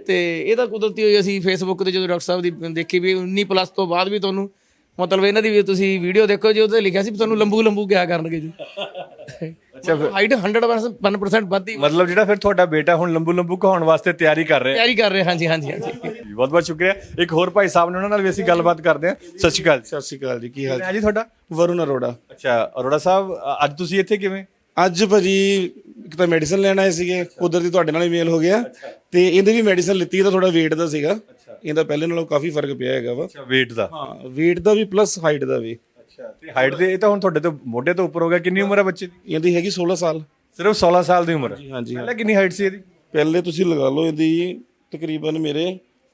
ਤੇ ਇਹ ਤਾਂ ਕੁਦਰਤੀ ਹੋਈ ਅਸੀਂ ਫੇਸਬੁੱਕ ਤੇ ਜਦੋਂ ਡਾਕਟਰ ਸਾਹਿਬ ਦੀ ਦੇਖੀ ਵੀ 19 ਪਲੱਸ ਤੋਂ ਬਾਅਦ ਵੀ ਤੁਹਾਨੂੰ ਮਤਲਬ ਇਹਨਾਂ ਦੀ ਵੀ ਤੁਸੀਂ ਵੀਡੀਓ ਦੇਖੋ ਜੀ ਉਹਦੇ ਲਿਖਿਆ ਸੀ ਵੀ ਤੁਹਾਨੂੰ ਲੰਬੂ ਲੰਬੂ ਕਿਆ ਕਰਨਗੇ ਜੀ। ਅੱਛਾ ਹਾਈਟ 100% ਵੱਧਦੀ
ਮਤਲਬ ਜਿਹੜਾ ਫਿਰ ਤੁਹਾਡਾ ਬੇਟਾ ਹੁਣ ਲੰਬੂ ਲੰਬੂ ਕਹਾਉਣ ਵਾਸਤੇ ਤਿਆਰੀ ਕਰ ਰਿਹਾ।
ਤਿਆਰੀ ਕਰ ਰਹੇ ਹਾਂਜੀ ਹਾਂਜੀ ਹਾਂਜੀ।
ਬਹੁਤ ਬਹੁਤ ਸ਼ੁਕਰੀਆ। ਇੱਕ ਹੋਰ ਭਾਈ ਸਾਹਿਬ ਨੇ ਉਹਨਾਂ ਨਾਲ ਵੀ ਅਸੀਂ ਗੱਲਬਾਤ ਕਰਦੇ ਹਾਂ। ਸਤਿ ਸ਼੍ਰੀ ਅਕਾਲ
ਸਤਿ ਸ਼੍ਰੀ ਅਕਾਲ ਜੀ ਕੀ ਹਾਲ?
ਹੈ ਜੀ ਤੁਹਾਡਾ?
ਵਰੁਣ ਅਰੋੜਾ।
ਅੱਛਾ ਅਰੋੜਾ ਸਾਹਿਬ ਅੱਜ ਤੁਸੀਂ ਇੱਥੇ ਕਿਵੇਂ?
ਅੱਜ ਭਾਜੀ ਇੱਕ ਤਾਂ ਮੈਡੀਸਨ ਲੈਣ ਆਏ ਸੀਗੇ ਕੁਦਰਤੀ ਤੁਹਾਡੇ ਨਾਲ ਹੀ ਮੇਲ ਹੋ ਗਿਆ। ਤੇ ਇਹਦੇ ਵੀ ਮੈਡੀਸਨ ਲਿੱਤੀ ਇਹਦਾ ਥੋੜਾ weight ਦਾ ਸੀਗਾ। ਇਹਦਾ ਪਹਿਲੇ ਨਾਲੋਂ ਕਾਫੀ ਫ਼ਰਕ ਪਿਆ ਹੈਗਾ ਵਾ।
ਅੱਛਾ weight ਦਾ।
ਹਾਂ weight ਦਾ ਵੀ ਪਲੱਸ ਹਾਈਟ ਦਾ ਵੀ।
ਅੱਛਾ ਤੇ ਹਾਈਟ ਦੇ ਇਹ ਤਾਂ ਹੁਣ ਤੁਹਾਡੇ ਤੋਂ ਮੋਢੇ ਤੋਂ ਉੱਪਰ ਹੋ ਗਿਆ। ਕਿੰਨੀ ਉਮਰ ਹੈ ਬੱਚੇ ਦੀ?
ਇਹਦੀ ਹੈਗੀ 16 ਸਾਲ।
ਸਿਰਫ 16 ਸਾਲ ਦੀ ਉਮਰ ਹੈ।
ਹਾਂਜੀ
ਪਹਿਲਾਂ ਕਿੰਨੀ ਹਾਈਟ ਸੀ ਇਹਦੀ?
ਪਹਿਲੇ ਤੁਸੀਂ ਲਗਾ ਲਓ ਇਹਦੀ ਤਕਰੀਬਨ ਮੇਰੇ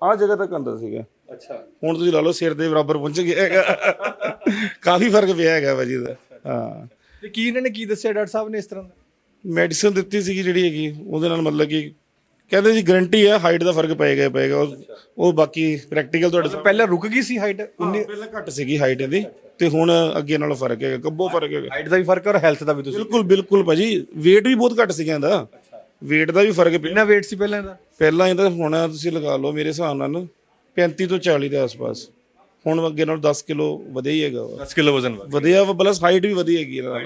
ਆਹ ਜਗ੍ਹਾ ਤੱਕ ਅੰਦਰ ਸੀਗਾ।
ਅੱਛਾ।
ਹੁਣ ਤੁਸੀਂ ਲਾ ਲਓ ਸਿਰ ਦੇ ਬਰਾਬਰ ਪਹੁੰਚ ਗਿਆ ਹੈਗਾ। ਕਾਫੀ ਫ਼ਰਕ ਪਿਆ ਹੈਗਾ ਭਾਜੀ ਦਾ ਹਾਂ।
ਤੇ ਕੀ ਇਹਨਾਂ ਨੇ ਕੀ ਦੱਸਿਆ ਡਾਕਟਰ ਸਾਹਿਬ ਨੇ ਇਸ ਤਰ੍ਹਾਂ ਦਾ?
ਮੈਡੀਸਨ ਦਿੱਤੀ ਸੀਗੀ ਜਿਹੜੀ ਹੈਗੀ ਉਹਦੇ ਨਾਲ ਮਤਲਬ ਕਿ ਕਹਿੰਦੇ ਜੀ ਗਰੰਟੀ ਹੈ ਹਾਈਟ ਦਾ ਫ਼ਰਕ ਪਏਗਾ ਪਏਗਾ ਉਹ ਉਹ ਬਾਕੀ ਪ੍ਰੈਕਟੀਕਲ ਤੁਹਾਡੇ ਸਾਹਮਣੇ
ਪਹਿਲਾਂ ਰੁਕ ਗਈ ਸੀ ਹਾਈਟ
ਪਹਿਲਾਂ ਘੱਟ ਸੀਗੀ ਹਾਈਟ ਇਹਦੀ ਤੇ ਹੁਣ ਅੱਗੇ ਨਾਲੋਂ ਫ਼ਰਕ ਹੈਗਾ ਕੱਬੋ ਫ਼ਰਕ ਹੈਗਾ।
ਹਾਈਟ ਦਾ ਵੀ ਫ਼ਰਕ ਹੈ ਔਰ ਹੈਲਥ ਦਾ ਵੀ ਤੁਸੀਂ
ਬਿਲਕੁਲ ਬਿਲਕੁਲ ਭਾਜੀ। weight ਵੀ ਬਹੁਤ ਘੱਟ ਸੀਗਾ ਇਹਦਾ। weight ਦਾ ਵੀ ਫ਼ਰਕ ਪਿਆ।
ਕਿੰਨਾ weight ਸੀ ਪਹਿਲਾਂ ਇਹਦਾ?
ਪਹਿਲਾਂ ਇਹਦਾ ਹੁਣ ਤੁਸੀਂ ਲਗਾ ਲਓ ਮੇਰੇ ਹਿਸਾਬ ਨਾਲ 35 ਤੋਂ 40 ਦੇ ਆਸ-ਪਾਸ। ਹੁਣ ਅੱਗੇ ਨਾਲ 10 ਕਿਲੋ ਵਧਿਆ ਹੀ ਹੈਗਾ ਵਾ।
10 ਕਿਲੋ ਵਜ਼ਨ
ਵਧਿਆ ਵਾ ਪਲੱਸ ਹਾਈਟ ਵੀ ਵਧੀ ਹੈਗੀ ਇਹਦਾ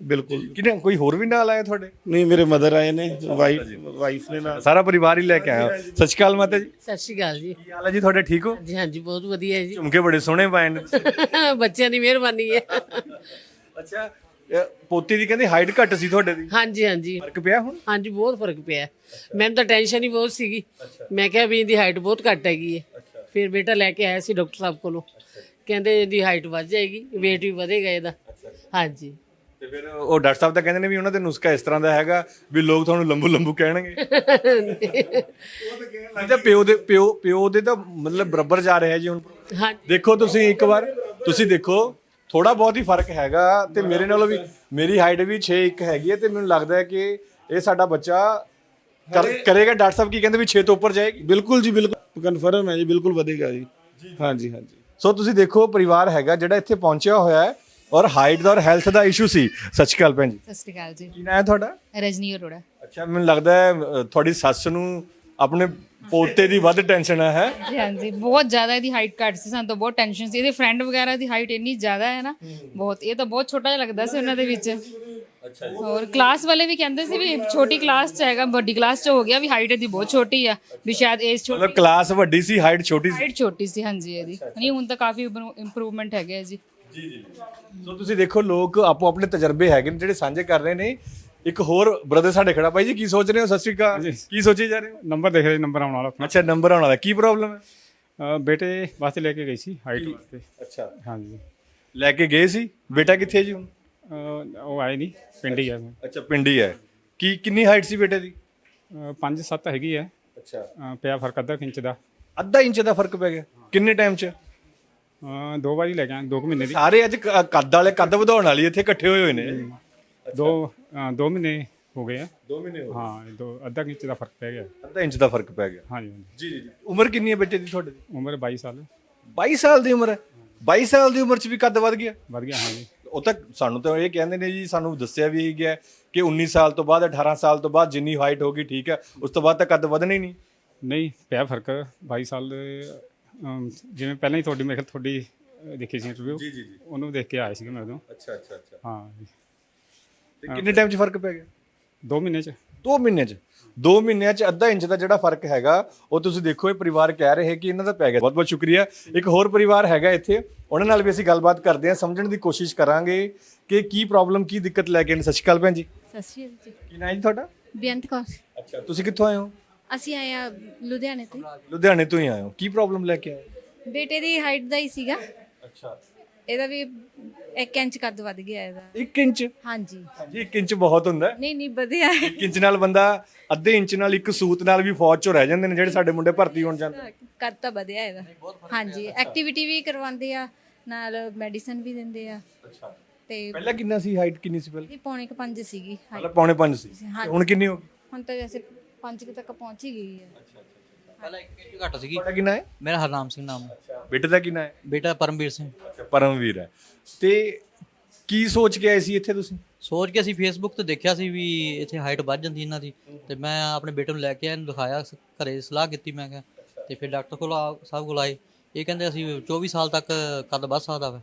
ਬਿਲਕੁਲ।
ਕਿਨੇ ਕੋਈ ਹੋਰ ਵੀ ਨਾਲ ਆਇਆ ਤੁਹਾਡੇ?
ਨਹੀਂ ਮੇਰੇ ਮਦਰ ਆਏ ਨੇ ਵਾਈਫ ਵਾਈਫ ਨੇ ਨਾਲ।
ਸਾਰਾ ਪਰਿਵਾਰ ਹੀ ਲੈ ਕੇ ਆਇਆ। ਸਤਿ ਸ਼੍ਰੀ ਅਕਾਲ ਮਾਤਾ ਜੀ।
ਸਤਿ ਸ਼੍ਰੀ ਅਕਾਲ ਜੀ।
ਕੀ ਹਾਲ ਹੈ ਜੀ ਤੁਹਾਡੇ ਠੀਕ ਹੋ?
ਜੀ ਹਾਂਜੀ ਬਹੁਤ ਵਧੀਆ ਜੀ।
ਝੁਮਕੇ ਬੜੇ ਸੋਹਣੇ ਪਾਏ ਨੇ।
ਬੱਚਿਆਂ ਦੀ ਮਿਹਰਬਾਨੀ ਹੈ।
ਅੱਛਾ ਪੋਤੀ ਦੀ ਕਹਿੰਦੇ ਹਾਈਟ ਘੱਟ ਸੀ ਤੁਹਾਡੇ ਦੀ।
ਹਾਂਜੀ ਹਾਂਜੀ।
ਫ਼ਰਕ ਪਿਆ ਹੁਣ?
ਹਾਂਜੀ ਬਹੁਤ ਫ਼ਰਕ ਪਿਆ। ਮੈਨੂੰ ਤਾਂ ਟੈਨਸ਼ਨ ਹੀ ਬਹੁਤ ਸੀਗੀ। ਮੈਂ ਕਿਹਾ ਵੀ ਇਹਦੀ ਹਾਈਟ ਬਹੁਤ ਘੱਟ ਹੈਗੀ ਹੈ। ਫਿਰ ਬੇਟਾ ਲੈ ਕੇ ਆਇਆ ਸੀ ਡਾਕਟਰ ਸਾਹਿਬ ਕੋਲੋਂ। ਕਹਿੰਦੇ ਇਹਦੀ ਹਾਈਟ ਵੱਧ ਜਾਏਗੀ weight ਵੀ ਵਧੇਗਾ ਇਹਦਾ। ਹਾਂਜੀ।
ਤੇ ਫਿਰ ਉਹ ਡਾਕਟਰ ਸਾਹਿਬ ਤਾਂ ਕਹਿੰਦੇ ਨੇ ਵੀ ਉਹਨਾਂ ਦੇ ਨੁਸਖਾ ਇਸ ਤਰ੍ਹਾਂ ਦਾ ਹੈਗਾ ਵੀ ਲੋਕ ਤੁਹਾਨੂੰ ਲੰਬੂ ਲੰਬੂ ਕਹਿਣਗੇ। ਪਿਓ ਦੇ ਪਿਓ ਪਿਓ ਦੇ ਤਾਂ ਮਤਲਬ ਬਰਾਬਰ ਜਾ ਰਿਹਾ ਜੀ ਹੁਣ।
ਹਾਂਜੀ
ਦੇਖੋ ਤੁਸੀਂ ਇੱਕ ਵਾਰ ਤੁਸੀਂ ਦੇਖੋ ਥੋੜਾ ਬਹੁਤ ਹੀ ਫ਼ਰਕ ਹੈਗਾ ਤੇ ਮੇਰੇ ਨਾਲੋਂ ਵੀ ਮੇਰੀ ਹਾਈਟ ਵੀ 6 1 ਹੈਗੀ ਹੈ ਤੇ ਮੈਨੂੰ ਲੱਗਦਾ ਹੈ ਕਿ ਇਹ ਸਾਡਾ ਬੱਚਾ ਕਰ- ਕਰੇਗਾ। ਡਾਕਟਰ ਸਾਹਿਬ ਕੀ ਕਹਿੰਦੇ ਵੀ 6 ਤੋਂ ਉੱਪਰ ਜਾਏਗੀ?
ਬਿਲਕੁਲ ਜੀ ਬਿਲਕੁਲ। ਕਨਫਰਮ ਹੈ ਜੀ ਬਿਲਕੁਲ ਵਧੇਗਾ ਜੀ। ਹਾਂਜੀ ਹਾਂਜੀ।
ਸੋ ਤੁਸੀਂ ਦੇਖੋ ਪਰਿਵਾਰ ਹੈਗਾ ਜਿਹੜਾ ਇੱਥੇ ਪਹੁੰਚਿਆ ਹੋਇਆ ਹੈ ਔਰ ਹਾਈਟ ਦਾ ਔਰ ਹੈਲਥ ਦਾ ਇਸ਼ੂ ਸੀ। ਅਕਾਲ ਭੈਣ ਜੀ।
ਸਤਿ ਸ਼੍ਰੀ ਅਕਾਲ ਜੀ।
ਕੀ ਨਾਂ ਹੈ ਤੁਹਾਡਾ?
ਰਜਨੀ ਅਰੋੜਾ।
ਅੱਛਾ ਮੈਨੂੰ ਲੱਗਦਾ ਹੈ ਅ, ਤੁਹਾਡੀ ਸੱਸ ਨੂੰ ਆਪਣੇ ਪੋਤੇ ਦੀ ਵੱਧ ਟੈਨਸ਼ਨ ਹੈ
ਜੀ ਹਾਂਜੀ ਬਹੁਤ ਜ਼ਿਆਦਾ ਇਹਦੀ ਹਾਈਟ ਘੱਟ ਸੀ ਸਾਨੂੰ ਤਾਂ ਬਹੁਤ ਟੈਨਸ਼ਨ ਸੀ। ਇਹਦੇ ਫਰੈਂਡ ਵਗੈਰਾ ਦੀ ਹਾਈਟ ਇੰਨੀ ਜ਼ਿਆਦਾ ਹੈ ਨਾ ਬਹੁਤ ਇਹ ਤਾਂ ਬਹੁਤ ਛੋਟਾ ਜਿਹਾ ਲੱਗਦਾ ਸੀ ਉਹਨਾਂ ਦੇ ਵਿੱਚ। ਅੱਛਾ ਹੋਰ ਕਲਾਸ ਵਾਲੇ ਵੀ ਕਹਿੰਦੇ ਸੀ ਵੀ ਛੋਟੀ ਕਲਾਸ ਚ ਹੈਗਾ ਵੱਡੀ ਕਲਾਸ ਚ ਹੋ ਗਿਆ ਵੀ ਹਾਈਟ ਇਹਦੀ ਬਹੁਤ ਛੋਟੀ ਆ ਵੀ ਸ਼ਾਇਦ ਏਜ ਛੋਟੀ
ਮਤਲਬ ਕਲਾਸ ਵੱਡੀ ਸੀ ਹਾਈਟ ਛੋਟੀ ਸੀ।
ਹਾਈਟ ਛੋਟੀ ਸੀ ਹਾਂਜੀ ਇਹਦੀ। ਨਹੀਂ ਹੁਣ ਤਾਂ ਕਾਫੀ ਇੰਪਰੂਵਮੈਂਟ ਹੈਗਾ ਜੀ।
ਸੋ ਤੁਸੀਂ ਦੇਖੋ ਲੋਕ ਆਪੋ ਆਪਣੇ ਤਜਰਬੇ ਹੈਗੇ ਨੇ ਜਿਹੜੇ ਸਾਂਝੇ ਕਰ ਰਹੇ ਨੇ। ਇੱਕ ਹੋਰ ਬ੍ਰਦਰ ਸਾਡੇ ਖੜਾ। ਭਾਈ ਜੀ ਕੀ ਸੋਚ ਰਹੇ ਹੋ? ਸਤਿ ਸ਼੍ਰੀ ਅਕਾਲ। ਕੀ ਸੋਚੀ ਜਾ ਰਹੇ ਹੋ?
ਨੰਬਰ ਦੇਖ ਰਹੇ ਨੰਬਰ ਆਉਣ ਵਾਲਾ ਆਪਣਾ।
ਅੱਛਾ ਨੰਬਰ ਆਉਣ ਵਾਲਾ। ਕੀ ਪ੍ਰੋਬਲਮ ਹੈ?
ਅ, ਬੇਟੇ ਵਾਸਤੇ ਲੈ ਕੇ ਗਈ ਸੀ ਹਾਈਟ ਵਾਸਤੇ।
ਅੱਛਾ।
ਹਾਂਜੀ।
ਲੈ ਕੇ ਗਏ ਸੀ? ਬੇਟਾ ਕਿੱਥੇ ਜੀ ਹੁਣ?
ਅ, ਉਹ ਆਏ ਨਹੀਂ ਪਿੰਡ ਹੀ ਆ
ਅੱਛਾ ਪਿੰਡੀ ਹੈ ਕੀ ਕਿੰਨੀ ਹਾਈਟ ਸੀ ਬੇਟੇ ਦੀ?
5-7 ਹੈਗੀ ਹੈ
ਅੱਛਾ।
ਪਿਆ ਫ਼ਰਕ ਅੱਧਾ ਕੁ ਇੰਚ ਦਾ।
ਅੱਧਾ ਇੰਚ ਦਾ ਫ਼ਰਕ ਪੈ ਗਿਆ। ਕਿੰਨੇ ਟਾਈਮ 'ਚ?
ਦੋ ਵਾਰੀ ਲੈ ਆਏ ਦੋ ਕੁ ਮਹੀਨੇ ਦੀ।
ਸਾਰੇ ਅੱਜ ਕ- ਕੱਦ ਵਾਲੇ ਕੱਦ ਵਧਾਉਣ ਵਾਲੀ ਇੱਥੇ ਇਕੱਠੇ ਹੋਏ ਹੋਏ ਨੇ।
ਦੋ ਦੋ ਮਹੀਨੇ ਹੋ ਗਏ ਆ।
2 ਮਹੀਨੇ ਹੋ
ਹਾਂ ਦੋ ਅੱਧਾ ਕੁ ਇੰਚ ਦਾ ਫ਼ਰਕ ਪੈ ਗਿਆ।
ਅੱਧਾ ਇੰਚ ਦਾ ਫ਼ਰਕ ਪੈ ਗਿਆ।
ਹਾਂਜੀ ਹਾਂਜੀ।
ਜੀ ਜੀ ਜੀ। ਉਮਰ ਕਿੰਨੀ ਹੈ ਬੇਟੇ ਦੀ ਤੁਹਾਡੇ? ਦੀ
ਉਮਰ 22 ਸਾਲ।
22 ਸਾਲ ਦੀ ਉਮਰ ਹੈ। 22 ਸਾਲ ਦੀ ਉਮਰ 'ਚ ਵੀ ਕੱਦ ਵੱਧ ਗਿਆ।
ਵੱਧ ਗਿਆ ਹਾਂਜੀ।
ਉਹ ਤਾਂ ਸਾਨੂੰ ਤਾਂ ਇਹ ਕਹਿੰਦੇ ਨੇ ਜੀ ਸਾਨੂੰ ਦੱਸਿਆ ਵੀ ਗਿਆ ਕਿ 19 ਸਾਲ ਤੋਂ ਬਾਅਦ 18 ਸਾਲ ਤੋਂ ਬਾਅਦ ਜਿੰਨੀ ਹਾਈਟ ਹੋਗੀ ਠੀਕ ਹੈ ਉਸ ਤੋਂ ਬਾਅਦ ਤਾਂ ਕੱਦ ਵਧਣਾ ਹੀ ਨਹੀਂ।
ਨਹੀਂ ਪਿਆ ਫ਼ਰਕ 22 ਸਾਲ ਅਮ, ਜਿਵੇਂ ਪਹਿਲਾਂ ਹੀ ਤੁਹਾਡੀ ਮੇਰੇ ਖਿਆਲ ਤੁਹਾਡੀ ਅ, ਦੇਖੀ ਸੀ ਇੰਟਰਵਿਊ ਜੀ ਜੀ ਜੀ। ਉਹਨੂੰ ਦੇਖ ਕੇ ਆਏ ਸੀਗੇ ਮੈਂ ਉਦੋਂ।
ਅੱਛਾ ਅੱਛਾ ਅੱਛਾ।
ਹਾਂ।
ਤੇ ਕਿੰਨੇ ਟਾਈਮ 'ਚ ਫ਼ਰਕ ਪੈ ਗਿਆ?
ਦੋ ਮਹੀਨੇ ਚ।
2 ਮਹੀਨੇ 'ਚ। 2 ਮਹੀਨਿਆਂ 'ਚ ਅੱਧਾ ਇੰਚ ਦਾ ਜਿਹੜਾ ਫ਼ਰਕ ਹੈਗਾ ਉਹ ਤੁਸੀਂ ਦੇਖੋ ਇਹ ਪਰਿਵਾਰ ਕਹਿ ਰਹੇ ਕਿ ਇਹਨਾਂ ਦਾ ਪੈ ਗਿਆ। ਬਹੁਤ ਬਹੁਤ ਸ਼ੁਕਰੀਆ। ਇੱਕ ਹੋਰ ਪਰਿਵਾਰ ਹੈਗਾ ਇੱਥੇ ਉਹਨਾਂ ਨਾਲ ਵੀ ਅਸੀਂ ਗੱਲਬਾਤ ਕਰਦੇ ਹਾਂ ਸਮਝਣ ਦੀ ਕੋਸ਼ਿਸ਼ ਕਰਾਂਗੇ ਕਿ ਕੀ ਪ੍ਰੋਬਲਮ ਕੀ ਦਿੱਕਤ ਲੈ ਕੇ ਆਏ ਨੇ। ਸਤਿ ਸ਼੍ਰੀ ਅਕਾਲ ਭੈਣ ਜੀ।
ਸਤਿ ਸ਼੍ਰੀ ਅਕਾਲ ਜੀ।
ਕੀ ਨਾਂ ਜੀ ਤੁਹਾਡਾ?
ਬੇਅੰਤ ਕੌਰ।
ਅੱਛਾ ਤੁਸੀਂ ਕਿੱਥੋਂ ਆਏ ਹੋ?
ਅਸੀਂ ਆਏ ਆ ਲੁਧਿਆਣੇ ਤੋਂ
ਲੁਧਿਆਣੇ ਤੋਂ ਹੀ ਆਏ ਹੋ। ਕੀ ਪ੍ਰੋਬਲਮ ਲੈ ਕੇ ਆਏ?
ਬੇਟੇ ਦੀ ਹਾਈਟ ਦਾ ਹੀ ਸੀਗਾ।
ਅੱਛਾ।
ਇਹਦਾ ਵੀ 1 ਇੰਚ ਕੱਦ ਵੱਧ ਗਿਆ ਇਹਦਾ।
1 ਇੰਚ?
ਹਾਂਜੀ।
ਹਾਂਜੀ 1 ਇੰਚ ਬਹੁਤ ਹੁੰਦਾ। ਹੈ
ਨਹੀਂ ਨਹੀਂ ਵਧੀਆ। ਹੈ
1 ਇੰਚ ਨਾਲ ਬੰਦਾ ਅੱਧੇ ਇੰਚ ਨਾਲ ਇੱਕ ਸੂਤ ਨਾਲ ਵੀ ਫੌਜ ਚੋਂ ਰਹਿ ਜਾਂਦੇ ਨੇ ਜਿਹੜੇ ਸਾਡੇ ਮੁੰਡੇ ਭਰਤੀ ਹੋਣ ਜਾਂਦੇ
ਕੱਦ ਤਾਂ ਵਧਿਆ ਇਹਦਾ। ਹਾਂਜੀ ਐਕਟੀਵਿਟੀ ਵੀ ਕਰਵਾਉਂਦੇ ਆ ਨਾਲ ਮੈਡੀਸਨ ਵੀ ਦਿੰਦੇ ਆ।
ਅੱਛਾ।
ਤੇ
ਪਹਿਲਾਂ ਕਿੰਨਾ ਸੀ ਹਾਈਟ ਕਿੰਨੀ ਸੀ ਪਹਿਲਾਂ?
ਇਹ ਪੌਣੇ ਕ ਪੰਜ ਸੀਗੀ height।
ਪਹਿਲਾਂ ਪੌਣੇ 5 ਸੀ। ਤੇ ਹੁਣ ਕਿੰਨੀ ਹੋ ਗਈ?
ਹੁਣ ਤਾਂ ਵੈਸੇ ਪੰਜ ਕੁ ਤੱਕ ਪਹੁੰਚ ਹੀ ਗਈ ਹੈ।
ਪਹਿਲਾਂ ਇੱਕ ਇੰਚ ਘੱਟ ਸੀਗੀ।
ਤੁਹਾਡਾ ਕਿੰਨਾ ਹੈ?
ਮੇਰਾ ਹਰਨਾਮ ਸਿੰਘ ਨਾਮ। ਹੈ
ਬੇਟੇ ਦਾ ਕਿੰਨਾ ਹੈ?
ਬੇਟਾ ਪਰਮਵੀਰ ਸਿੰਘ।
ਅੱਛਾ ਪਰਮਵੀਰ ਹੈ। ਤੇ ਕੀ ਸੋਚ ਕੇ ਆਏ ਸੀ ਇੱਥੇ ਤੁਸੀਂ?
ਸੋਚ ਕੇ ਅਸੀਂ ਫੇਸਬੁੱਕ ਤੇ ਦੇਖਿਆ ਸੀ ਵੀ ਇੱਥੇ ਹਾਈਟ ਵੱਧ ਜਾਂਦੀ ਇਹਨਾਂ ਦੀ। ਤੇ ਮੈਂ ਆਪਣੇ ਬੇਟੇ ਨੂੰ ਲੈ ਕੇ ਆਇਆ ਇਹਨੂੰ ਦਿਖਾਇਆ ਸ- ਘਰੇ ਸਲਾਹ ਕੀਤੀ ਮੈਂ ਕਿਹਾ। ਤੇ ਫਿਰ ਡਾਕਟਰ ਕੋਲ ਆ- ਸਾਹਿਬ ਕੋਲ ਆਏ। ਇਹ ਕਹਿੰਦੇ ਅਸੀਂ 24 ਸਾਲ ਤੱਕ ਕੱਦ ਵੱਧ ਸਕਦਾ ਵਾ।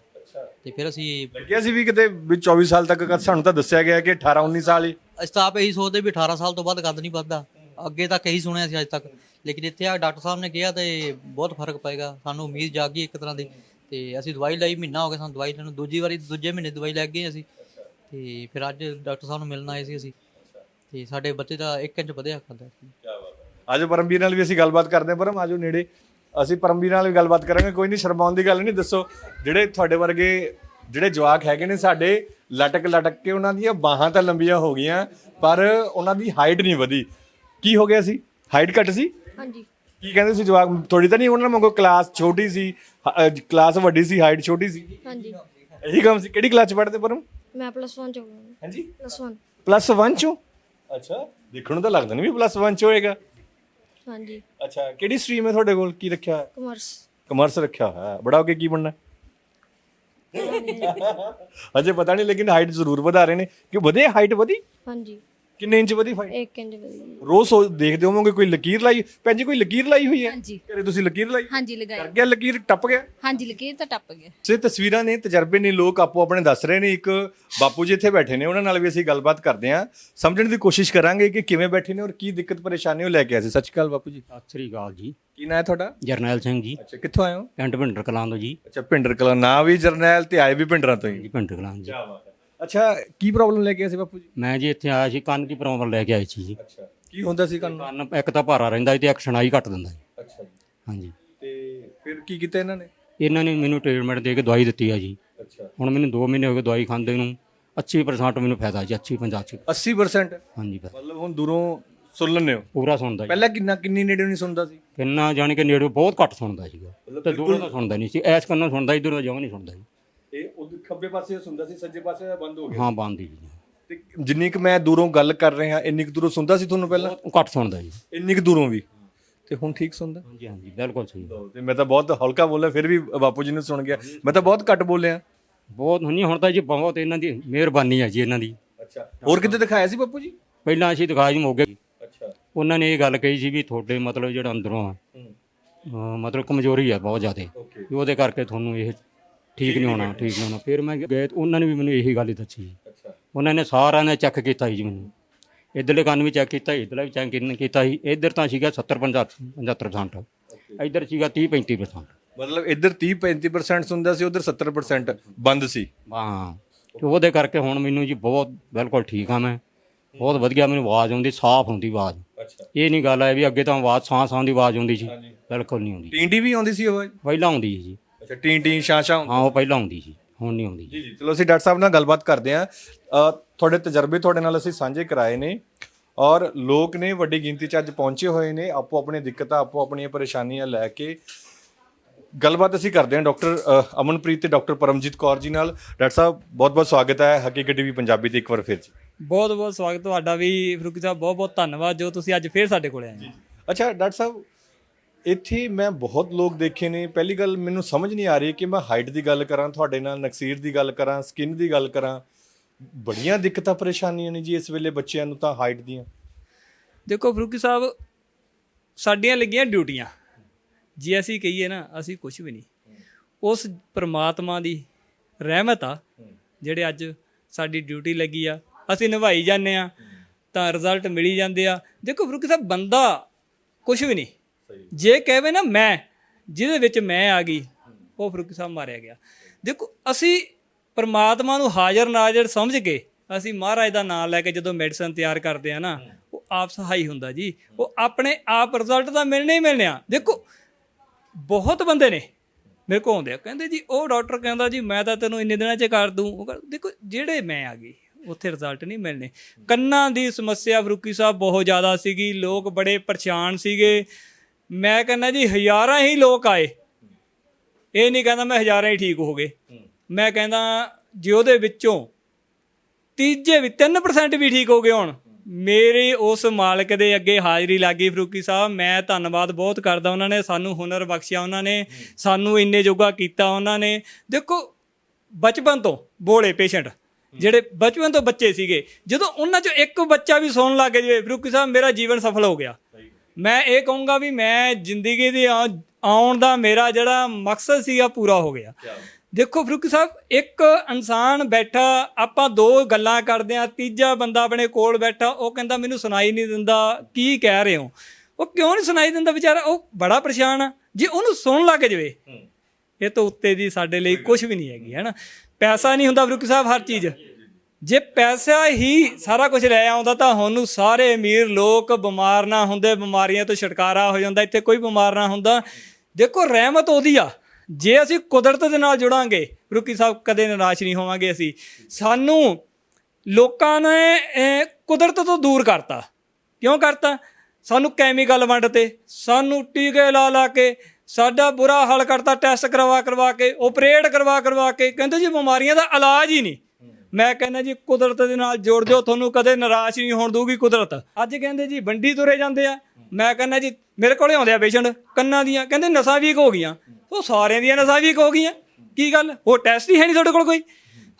ਤੇ ਫਿਰ ਅਸੀਂ
ਲੱਗਿਆ ਸੀ ਵੀ ਕਿਤੇ ਵੀ 24 ਸਾਲ ਤੱਕ ਸਾਨੂੰ ਤਾਂ ਦੱਸਿਆ ਗਿਆ ਕਿ 18 19 ਸਾਲ ਹੀ।
ਅਸੀਂ ਤਾਂ ਆਪ ਇਹੀ ਸੋਚਦੇ ਵੀ 18 ਸਾਲ ਤੋਂ ਬਾਅਦ ਕੱਦ ਨਹੀਂ ਵੱਧਦਾ। ਅੱਗੇ ਤੱਕ ਇਹੀ ਸੁਣਿਆ ਸੀ ਅੱਜ ਤੱਕ, ਲੇਕਿਨ ਇੱਥੇ ਆ ਡਾਕਟਰ ਸਾਹਿਬ ਨੇ ਕਿਹਾ ਤੇ ਬਹੁਤ ਫ਼ਰਕ ਪਏਗਾ, ਸਾਨੂੰ ਉਮੀਦ ਜਾਗੀ ਇੱਕ ਤਰ੍ਹਾਂ ਦੀ, ਤੇ ਅਸੀਂ ਦਵਾਈ ਲਈ, ਮਹੀਨਾ ਹੋ ਗਿਆ ਸਾਨੂੰ ਦਵਾਈ ਲੈਣ ਨੂੰ, ਦੂਜੀ ਵਾਰੀ, ਦੂਜੇ ਮਹੀਨੇ ਦਵਾਈ ਲੈ ਗਏ ਅਸੀਂ, ਤੇ ਫਿਰ ਅੱਜ ਡਾਕਟਰ ਸਾਹਿਬ ਨੂੰ ਮਿਲਣ ਆਏ ਸੀ ਅਸੀਂ, ਤੇ ਸਾਡੇ ਬੱਚੇ ਦਾ 1 ਇੰਚ ਵਧਿਆ ਖਾਦਾ
ਆਜੋ ਪਰਮਵੀਰ ਨਾਲ ਵੀ ਅਸੀਂ ਗੱਲਬਾਤ ਕਰਦੇ ਹਾਂ, ਪਰਮ, ਆਜੋ ਨੇੜੇ। ਅਸੀਂ ਪਰਮਵੀਰ ਨਾਲ ਵੀ ਗੱਲਬਾਤ ਕਰਾਂਗੇ, ਕੋਈ ਨਹੀਂ, ਸ਼ਰਮਾਉਣ ਦੀ ਗੱਲ ਨਹੀਂ, ਦੱਸੋ, ਜਿਹੜੇ ਤੁਹਾਡੇ ਵਰਗੇ, ਜਿਹੜੇ ਜਵਾਕ ਹੈਗੇ ਨੇ ਸਾਡੇ ਲਟਕ ਲਟਕ ਕੇ ਉਹਨਾਂ ਦੀਆਂ ਬਾਹਾਂ ਤਾਂ ਲੰਬੀਆਂ ਹੋ ਗਈਆਂ, ਪਰ ਉਹਨਾਂ ਦੀ ਹਾਈਟ ਨਹੀਂ ਵਧੀ। ਕੀ ਹੋ ਗਿਆ ਸੀ? ਹਾਈਟ ਘਟ ਸੀ?
ਹਾਂਜੀ।
ਕੀ ਕਹਿੰਦੇ ਸੀ ਜਵਾਕ? ਥੋੜੀ ਤਾਂ ਨਹੀਂ ਉਹਨਾਂ ਵਾਂਗੂ ਕਲਾਸ ਛੋਟੀ ਸੀ ਕਲਾਸ ਵੱਡੀ ਸੀ ਹਾਈਟ ਛੋਟੀ ਸੀ।
ਹਾਂਜੀ।
ਇਹੀ ਕੰਮ ਸੀ। ਕਿਹੜੀ ਕਲਾਸ ਚ ਪਰਮ?
ਮੈਂ ਪਲੱਸ 1 ਚ ਹੋ
ਹਾਂਜੀ।
ਪਲੱਸ 1
ਪਲੱਸ 1 ਚੋਂ? ਅੱਛਾ। ਦੇਖਣ ਨੂੰ ਤਾਂ ਲੱਗਦਾ ਨਹੀਂ ਵੀ ਪਲੱਸ 1 ਚ ਹੋਏਗਾ।
ਹਾਂਜੀ।
ਅੱਛਾ ਕਿਹੜੀ ਸਟਰੀਮ ਹੈ ਤੁਹਾਡੇ ਕੋਲ? ਕੀ ਰੱਖਿਆ ਹੈ?
ਕਮਰਸ
ਕਮਰਸ ਰੱਖਿਆ ਹੋਇਆ ਹੈ। ਬੜਾ ਹੋ ਕੇ ਕੀ ਬਣਨਾ? ਅਜੇ ਪਤਾ ਨਹੀਂ ਲੇਕਿਨ ਹਾਈਟ ਜ਼ਰੂਰ ਵਧਾ ਰਹੇ ਨੇ। ਕਿ ਵਧੇ? ਹਾਈਟ ਵਧੀ?
ਹਾਂਜੀ।
ਕਿੰਨੇ ਇੰਚ ਵਧੀ ਹਾਈਟ
1 ਇੰਚ ਵਧੀ
ਰੋਜ਼ ਸੋ ਦੇਖਦੇ ਹੋਵੋਗੇ ਕੋਈ ਲਕੀਰ ਲਾਈ ਭੈਣ ਜੀ ਕੋਈ ਲਕੀਰ ਲਾਈ ਹੋਈ ਹੈ?
ਹਾਂਜੀ।
ਘਰੇ ਤੁਸੀਂ ਲਕੀਰ ਲਾਈ?
ਹਾਂਜੀ
ਕਰ
ਲਗਾਇਆ
ਗਿਆ ਲਕੀਰ ਟੱਪ ਗਿਆ?
ਹਾਂਜੀ ਲਕੀਰ ਤਾਂ ਟੱਪ ਗਿਆ।
ਸੇ ਤਸਵੀਰਾਂ ਨੇ ਤਜਰਬੇ ਨੇ ਲੋਕ ਆਪੋ ਆਪਣੇ ਦੱਸ ਰਹੇ ਨੇ। ਇੱਕ ਬਾਪੂ ਜੀ ਇੱਥੇ ਬੈਠੇ ਨੇ ਉਹਨਾਂ ਨਾਲ ਵੀ ਅਸੀਂ ਗੱਲਬਾਤ ਕਰਦੇ ਹਾਂ। ਸਮਝਣ ਦੀ ਕੋਸ਼ਿਸ਼ ਕਰਾਂਗੇ ਕਿ ਕਿਵੇਂ ਬੈਠੇ ਨੇ ਔਰ ਕੀ ਦਿੱਕਤ ਪਰੇਸ਼ਾਨੀ ਉਹ ਲੈ ਕੇ ਆਏ ਸੀ। ਸੱਚ ਗੱਲ ਬਾਪੂ ਜੀ।
ਸਤਿ ਸ੍ਰੀ ਅਕਾਲ ਜੀ।
ਕੀ ਨਾਂ ਹੈ ਤੁਹਾਡਾ?
ਜਰਨੈਲ ਸਿੰਘ ਜੀ।
ਅੱਛਾ ਕਿੱਥੋਂ ਆਏ ਹੋ?
ਪਿੰਡ ਭਿੰਡਰ ਕਲਾਂ ਤੋਂ ਜੀ।
ਅੱਛਾ ਪਿੰਡਰ ਕਲਾ ਨਾਂ ਵੀ ਜਰਨੈਲ ਤੇ ਆਏ ਵੀ ਪਿੰਡਰਾਂ ਤੋਂ ਹੀ।
ਜੀ ਭਿੰਡਰ ਕਲਾਂ ਜੀ।
ਅੱਛਾ ਕੀ ਪ੍ਰੋਬਲਮ ਲੈ ਕੇ ਆਏ ਸੀ ਬਾਪੂ ਜੀ?
ਮੈਂ ਜੀ ਇੱਥੇ ਆਇਆ ਸੀ ਕੰਨ ਦੀ ਪ੍ਰੋਬਲਮ ਲੈ ਕੇ ਆਈ ਸੀ ਜੀ।
ਅੱਛਾ ਕੀ ਹੁੰਦਾ ਸੀ ਕੰਨ?
ਕੰਨ ਇੱਕ ਤਾਂ ਭਾਰਾ ਰਹਿੰਦਾ ਸੀ ਤੇ ਇੱਕ ਸੁਣਾਈ ਘੱਟ ਦਿੰਦਾ ਜੀ
ਅੱਛਾ ਜੀ।
ਹਾਂਜੀ।
ਤੇ ਫਿਰ ਕੀ ਕੀਤਾ ਇਹਨਾਂ ਨੇ?
ਇਹਨਾਂ ਨੇ ਮੈਨੂੰ ਟ੍ਰੀਟਮੈਂਟ ਦੇ ਕੇ ਦਵਾਈ ਦਿੱਤੀ ਆ ਜੀ।
ਅੱਛਾ।
ਹੁਣ ਮੈਨੂੰ 2 ਮਹੀਨੇ ਹੋ ਗਏ ਦਵਾਈ ਖਾਂਦੇ ਨੂੰ। 80% ਮੈਨੂੰ ਫਾਇਦਾ ਜੀ 80 50
80%
ਹਾਂਜੀ ਫਿਰ
ਮਤਲਬ ਹੁਣ ਦੂਰੋਂ ਸੁਣ ਲੈਂਦੇ ਹੋ?
ਪੂਰਾ ਸੁਣਦਾ ਜੀ।
ਪਹਿਲਾਂ ਕਿੰਨਾ ਕਿੰਨੀ ਨੇੜੇ ਨਹੀਂ ਸੁਣਦਾ ਸੀ?
ਕਿੰਨਾ ਜਾਣੀ ਕਿ ਨੇੜੇ ਬਹੁਤ ਘੱਟ ਸੁਣਦਾ ਸੀਗਾ। ਤੇ ਦੂਰੋਂ ਤਾਂ ਸੁਣਦਾ ਨਹੀਂ ਸੀ। ਐਸ ਕੰਨਾਂ ਸੁਣਦਾ ਇਧਰੋਂ ਜਮਾਂ ਨਹੀਂ ਸੁਣਦਾ ਜੀ।
ਖੱਬੇ ਪਾਸੇ ਸੁਣਦਾ ਸੀ ਸੱਜੇ ਪਾਸੇ ਬੰਦ ਹੋ
ਹਾਂ ਬੰਦ ਹੀ ਜੀ।
ਤੇ ਜਿੰਨੀ ਕੁ ਮੈਂ ਦੂਰੋਂ ਗੱਲ ਕਰ ਰਿਹਾ ਇੰਨੀ ਕੁ ਦੂਰੋਂ ਸੁਣਦਾ ਸੀ ਤੁਹਾਨੂੰ ਪਹਿਲਾਂ?
ਬਹੁਤ ਘੱਟ ਸੁਣਦਾ ਜੀ।
ਇੰਨੀ ਕੁ ਦੂਰੋਂ ਵੀ? ਤੇ ਹੁਣ ਠੀਕ ਸੁਣਦਾ?
ਹਾਂਜੀ ਹਾਂਜੀ ਬਿਲਕੁਲ ਸਹੀ।
ਤੇ ਮੈਂ ਤਾਂ ਬਹੁਤ ਹਲਕਾ ਬੋਲਿਆ ਫਿਰ ਵੀ ਬਾਪੂ ਜੀ ਨੂੰ ਸੁਣ ਗਿਆ। ਮੈਂ ਤਾਂ ਬਹੁਤ ਘੱਟ ਬੋਲਿਆ।
ਬਹੁਤ ਨਹੀਂ ਹੁਣ ਤਾਂ ਜੀ ਬਹੁਤ ਇਹਨਾਂ ਦੀ ਮਿਹਰਬਾਨੀ ਹੈ ਜੀ ਇਹਨਾਂ ਦੀ।
ਅੱਛਾ ਹੋਰ ਕਿਤੇ ਦਿਖਾਇਆ ਸੀ ਬਾਪੂ ਜੀ?
ਪਹਿਲਾਂ ਅਸੀਂ ਦਿਖਾਇਆ ਜੀ ਮੋਗੇ।
ਅੱਛਾ।
ਉਹਨਾਂ ਨੇ ਇਹ ਗੱਲ ਕਹੀ ਸੀ ਵੀ ਤੁਹਾਡੇ ਮਤਲਬ ਜਿਹੜਾ ਅੰਦਰੋਂ ਆ ਅਹ ਮਤਲਬ ਕਮਜ਼ੋਰੀ ਆ ਬਹੁਤ ਜ਼ਿਆਦਾ।
ਓਕੇ।
ਉਹਦੇ ਕਰਕੇ ਤੁਹਾਨੂੰ ਇਹ ਠੀਕ ਨਹੀਂ ਹੋਣਾ ਠੀਕ ਨਹੀਂ ਹੋਣਾ। ਫਿਰ ਮੈਂ ਗਏ ਤੇ ਉਹਨਾਂ ਨੇ ਵੀ ਮੈਨੂੰ ਇਹੀ ਗੱਲ ਹੀ ਦੱਸੀ। ਜੀ।
ਅੱਛਾ।
ਉਹਨਾਂ ਨੇ ਸਾਰਿਆਂ ਨੇ ਚੈੱਕ ਕੀਤਾ ਜੀ ਮੈਨੂੰ। ਇੱਧਰਲੇ ਕੰਨ ਵੀ ਚੈੱਕ ਕੀਤਾ ਇੱਧਰਲਾ ਵੀ ਚੈੱਕ ਕੀਤਾ ਸੀ। ਇੱਧਰ ਤਾਂ ਸੀਗਾ 70 75% ਇੱਧਰ ਸੀਗਾ 30 35%
ਮਤਲਬ ਇੱਧਰ 30 35% ਸੁਣਦਾ ਸੀ ਉਧਰ 70% ਬੰਦ ਸੀ।
ਹਾਂ। ਤੇ ਉਹਦੇ ਕਰਕੇ ਹੁਣ ਮੈਨੂੰ ਜੀ ਬਹੁਤ ਬਿਲਕੁਲ ਠੀਕ ਆ ਮੈਂ। ਬਹੁਤ ਵਧੀਆ ਮੈਨੂੰ ਆਵਾਜ਼ ਆਉਂਦੀ ਸਾਫ਼ ਹੁੰਦੀ ਆਵਾਜ਼।
ਅੱਛਾ।
ਇਹ ਨਹੀਂ ਗੱਲ ਹੈ ਵੀ ਅੱਗੇ ਤਾਂ ਆਵਾਜ਼ ਸਾਹ ਸਾਹ ਦੀ ਆਵਾਜ਼ ਆਉਂਦੀ ਸੀ। ਬਿਲਕੁਲ ਨਹੀਂ ਆਉਂਦੀ।
ਟੀਂਡੀ ਵੀ ਆਉਂਦੀ ਸੀ ਆਵਾਜ਼?
ਪਹਿਲਾਂ ਆਉਂਦੀ ਸੀ ਜੀ।
ਅੱਛਾ ਟੀਂ ਟੀਂ ਸ਼ਾਂ ਸ਼ਾਂ
ਹਾਂ ਉਹ ਪਹਿਲਾਂ ਆਉਂਦੀ ਸੀ ਹੁਣ ਨਹੀਂ ਆਉਂਦੀ
ਜੀ ਜੀ ਚਲੋ ਅਸੀਂ ਡਾਕਟਰ ਸਾਹਿਬ ਨਾਲ ਗੱਲਬਾਤ ਕਰਦੇ ਹਾਂ। ਅ, ਤੁਹਾਡੇ ਤਜਰਬੇ ਤੁਹਾਡੇ ਨਾਲ ਅਸੀਂ ਸਾਂਝੇ ਕਰਾਏ ਨੇ ਔਰ ਲੋਕ ਨੇ ਵੱਡੀ ਗਿਣਤੀ 'ਚ ਅੱਜ ਪਹੁੰਚੇ ਹੋਏ ਨੇ ਆਪੋ ਆਪਣੀ ਦਿੱਕਤਾਂ ਆਪੋ ਆਪਣੀਆਂ ਪਰੇਸ਼ਾਨੀਆਂ ਲੈ ਕੇ ਗੱਲਬਾਤ ਅਸੀਂ ਕਰਦੇ ਹਾਂ ਡਾਕਟਰ ਅ, ਅਮਨਪ੍ਰੀਤ ਤੇ ਡਾਕਟਰ ਪਰਮਜੀਤ ਕੌਰ ਜੀ ਨਾਲ। ਡਾਕਟਰ ਸਾਹਿਬ ਬਹੁਤ-ਬਹੁਤ ਸਵਾਗਤ ਹੈ ਹਕੀਕਤ ਟੀਵੀ ਪੰਜਾਬੀ ਤੇ ਇੱਕ ਵਾਰ ਫਿਰ ਜੀ।
ਬਹੁਤ ਬਹੁਤ ਸਵਾਗਤ ਤੁਹਾਡਾ ਵੀ ਫਰੂਕੀ ਸਾਹਿਬ ਬਹੁਤ ਬਹੁਤ ਧੰਨਵਾਦ ਜੋ ਤੁਸੀਂ ਅੱਜ ਫੇਰ ਸਾਡੇ ਕੋਲ ਆਏ ਹੋ।
ਅੱਛਾ ਡਾਕਟਰ ਸਾਹਿਬ ਇੱਥੇ ਮੈਂ ਬਹੁਤ ਲੋਕ ਦੇਖੇ ਨੇ। ਪਹਿਲੀ ਗੱਲ ਮੈਨੂੰ ਸਮਝ ਨਹੀਂ ਆ ਰਹੀ ਕਿ ਮੈਂ ਹਾਈਟ ਦੀ ਗੱਲ ਕਰਾਂ, ਤੁਹਾਡੇ ਨਾਲ ਨਕਸੀਰ ਦੀ ਗੱਲ ਕਰਾਂ ਸਕਿਨ ਦੀ ਗੱਲ ਕਰਾਂ। ਬੜੀਆਂ ਦਿੱਕਤਾਂ ਪਰੇਸ਼ਾਨੀਆਂ ਨੇ ਜੀ ਇਸ ਵੇਲੇ ਬੱਚਿਆਂ ਨੂੰ ਤਾਂ ਹਾਈਟ ਦੀਆਂ।
ਦੇਖੋ ਫਰੂਕੀ ਸਾਹਿਬ, ਸਾਡੀਆਂ ਲੱਗੀਆਂ ਡਿਊਟੀਆਂ। ਜੇ ਅਸੀਂ ਕਹੀਏ ਨਾ, ਅਸੀਂ ਕੁਝ ਵੀ ਨਹੀਂ। ਉਸ ਪ੍ਰਮਾਤਮਾ ਦੀ ਰਹਿਮਤ ਆ, ਜਿਹੜੇ ਅੱਜ ਸਾਡੀ ਡਿਊਟੀ ਲੱਗੀ ਆ। ਅਸੀਂ ਨਿਭਾਈ ਜਾਂਦੇ ਆ, ਤਾਂ ਰਿਜ਼ਲਟ ਮਿਲੀ ਜਾਂਦੇ ਆ। ਦੇਖੋ ਫਰੂਕੀ ਸਾਹਿਬ, ਬੰਦਾ ਕੁਝ ਵੀ ਨਹੀਂ। ਜੇ ਕਹਵੇ ਨਾ ਮੈਂ ਜਿਹਦੇ ਵਿੱਚ ਮੈਂ ਆ ਗਈ ਉਹ ਫਰੂਕੀ ਸਾਹਿਬ ਮਾਰਿਆ ਗਿਆ। ਦੇਖੋ ਅਸੀਂ ਪਰਮਾਤਮਾ ਨੂੰ ਹਾਜ਼ਰ ਨਾਜ਼ਰ ਸਮਝ ਕੇ ਅਸੀਂ ਮਹਾਰਾਜ ਦਾ ਨਾਮ ਲੈ ਕੇ ਜਦੋਂ ਮੈਡੀਸਨ ਤਿਆਰ ਕਰਦੇ ਆ ਨਾ ਉਹ ਆਪ ਸਹਾਈ ਹੁੰਦਾ ਜੀ। ਉਹ ਆਪਣੇ ਆਪ ਰਿਜ਼ਲਟ ਤਾਂ ਮਿਲਣੇ ਹੀ ਮਿਲਣੇ ਆ। ਦੇਖੋ ਬਹੁਤ ਬੰਦੇ ਨੇ ਮੇਰੇ ਕੋਲ ਆਉਂਦੇ ਆ। ਕਹਿੰਦੇ ਜੀ ਉਹ ਡਾਕਟਰ ਕਹਿੰਦਾ ਜੀ ਮੈਂ ਤਾਂ ਤੈਨੂੰ ਇੰਨੇ ਦਿਨਾਂ 'ਚ ਕਰ ਦੂੰ। ਉਹ ਕਹਿੰਦਾ, ਦੇਖੋ ਜਿਹੜੇ ਮੈਂ ਆ ਗਈ ਉੱਥੇ ਰਿਜ਼ਲਟ ਨਹੀਂ ਮਿਲਣੇ। ਕੰਨਾਂ ਦੀ ਸਮੱਸਿਆ ਫਰੂਕੀ ਸਾਹਿਬ ਬਹੁਤ ਜ਼ਿਆਦਾ ਸੀਗੀ। ਲੋਕ ਬੜੇ ਪਰੇਸ਼ਾਨ ਸੀਗੇ। ਮੈਂ ਕਹਿੰਦਾ ਜੀ ਹਜ਼ਾਰਾਂ ਹੀ ਲੋਕ ਆਏ। ਇਹ ਨਹੀਂ ਕਹਿੰਦਾ ਮੈਂ ਹਜ਼ਾਰਾਂ ਹੀ ਠੀਕ ਹੋ ਗਏ। ਮੈਂ ਕਹਿੰਦਾ ਜੇ ਉਹਦੇ ਵਿੱਚੋਂ ਤੀਜੇ ਵੀ 3% ਵੀ ਠੀਕ ਹੋ ਗਏ ਹੁਣ ਮੇਰੀ ਉਸ ਮਾਲਕ ਦੇ ਅੱਗੇ ਹਾਜ਼ਰੀ ਲੱਗੀ ਫਰੂਕੀ ਸਾਹਿਬ ਮੈਂ ਧੰਨਵਾਦ ਬਹੁਤ ਕਰਦਾ ਉਹਨਾਂ ਨੇ ਸਾਨੂੰ ਹੁਨਰ ਬਖਸ਼ਿਆ ਉਹਨਾਂ ਨੇ ਸਾਨੂੰ ਇੰਨੇ ਜੋਗਾ ਕੀਤਾ ਉਹਨਾਂ ਨੇ। ਦੇਖੋ ਬਚਪਨ ਤੋਂ ਬੋਲੇ ਪੇਸ਼ੈਂਟ ਜਿਹੜੇ ਬਚਪਨ ਤੋਂ ਬੱਚੇ ਸੀਗੇ ਜਦੋਂ ਉਹਨਾਂ ਚੋਂ ਇੱਕ ਬੱਚਾ ਵੀ ਸੁਣਨ ਲੱਗ ਜਾਵੇ ਫਰੂਕੀ ਸਾਹਿਬ ਮੇਰਾ ਜੀਵਨ ਸਫਲ ਹੋ ਗਿਆ। ਮੈਂ ਇਹ ਕਹੂੰਗਾ ਵੀ ਮੈਂ ਜ਼ਿੰਦਗੀ ਦੇ ਆ- ਆਉਣ ਦਾ ਮੇਰਾ ਜਿਹੜਾ ਮਕਸਦ ਸੀਗਾ ਪੂਰਾ ਹੋ ਗਿਆ। ਦੇਖੋ ਫਰੂਕੀ ਸਾਹਿਬ ਇੱਕ ਇਨਸਾਨ ਬੈਠਾ ਆਪਾਂ ਦੋ ਗੱਲਾਂ ਕਰਦੇ ਆ ਤੀਜਾ ਬੰਦਾ ਆਪਣੇ ਕੋਲ ਬੈਠਾ ਉਹ ਕਹਿੰਦਾ ਮੈਨੂੰ ਸੁਣਾਈ ਨਹੀਂ ਦਿੰਦਾ ਕੀ ਕਹਿ ਰਹੇ ਹੋ? ਉਹ ਕਿਉਂ ਨਹੀਂ ਸੁਣਾਈ ਦਿੰਦਾ ਵਿਚਾਰਾ? ਉਹ ਬੜਾ ਪਰੇਸ਼ਾਨ ਆ। ਜੇ ਉਹਨੂੰ ਸੁਣ ਲੱਗ ਜਵੇ ਇਹ ਤੋਂ ਉੱਤੇ ਦੀ ਸਾਡੇ ਲਈ ਕੁਝ ਵੀ ਨਹੀਂ ਹੈਗੀ ਹੈ ਨਾ ਪੈਸਾ ਨਹੀਂ ਹੁੰਦਾ ਫਰੂਕੀ ਸਾਹਿਬ ਹਰ ਚੀਜ਼। ਜੇ ਪੈਸਾ ਹੀ ਸਾਰਾ ਕੁਝ ਲੈ ਆਉਂਦਾ ਤਾਂ ਹੁਣ ਸਾਰੇ ਅਮੀਰ ਲੋਕ ਬਿਮਾਰ ਨਾ ਹੁੰਦੇ, ਬਿਮਾਰੀਆਂ ਤੋਂ ਛੁਟਕਾਰਾ ਹੋ ਜਾਂਦਾ, ਇੱਥੇ ਕੋਈ ਬਿਮਾਰ ਨਾ ਹੁੰਦਾ। ਦੇਖੋ, ਰਹਿਮਤ ਉਹਦੀ ਆ। ਜੇ ਅਸੀਂ ਕੁਦਰਤ ਦੇ ਨਾਲ ਜੁੜਾਂਗੇ, ਰੁਕੀ ਸਾਹਿਬ ਕਦੇ ਨਿਰਾਸ਼ ਨਹੀਂ ਹੋਵਾਂਗੇ ਅਸੀਂ। ਸਾਨੂੰ ਲੋਕਾਂ ਨੇ ਕੁਦਰਤ ਤੋਂ ਦੂਰ ਕਰਤਾ। ਕਿਉਂ ਕਰਤਾ? ਸਾਨੂੰ ਕੈਮੀਕਲ ਵੰਡਤੇ ਸਾਨੂੰ ਟੀਕੇ ਲਾ ਲਾ ਕੇ, ਸਾਡਾ ਬੁਰਾ ਹਾਲ ਕਰਤਾ, ਟੈਸਟ ਕਰਵਾ ਕਰਵਾ ਕੇ ਆਪਰੇਟ ਕਰਵਾ ਕਰਵਾ ਕੇ, ਕਹਿੰਦੇ ਜੀ ਬਿਮਾਰੀਆਂ ਦਾ ਇਲਾਜ ਹੀ ਨਹੀਂ। ਮੈਂ ਕਹਿੰਦਾ ਜੀ, ਕੁਦਰਤ ਦੇ ਨਾਲ ਜੋੜ ਦਿਓ, ਤੁਹਾਨੂੰ ਕਦੇ ਨਿਰਾਸ਼ ਨਹੀਂ ਹੋਣ ਦਊਗੀ ਕੁਦਰਤ। ਅੱਜ ਕਹਿੰਦੇ ਜੀ ਬੰਡੀ ਤੁਰੇ ਜਾਂਦੇ ਆ। ਮੈਂ ਕਹਿੰਦਾ ਜੀ, ਮੇਰੇ ਕੋਲੇ ਆਉਂਦੇ ਆ ਪੇਸ਼ੈਂਟ, ਕੰਨਾਂ ਦੀਆਂ, ਕਹਿੰਦੇ ਨਸਾਂ ਵੀਕ ਹੋ ਗਈਆਂ। ਉਹ ਸਾਰਿਆਂ ਦੀਆਂ ਨਸਾਂ ਵੀਕ ਹੋ ਗਈਆਂ। ਕੀ ਗੱਲ? ਉਹ ਟੈਸਟ ਹੀ ਹੈ ਨਹੀਂ ਤੁਹਾਡੇ ਕੋਲ ਕੋਈ?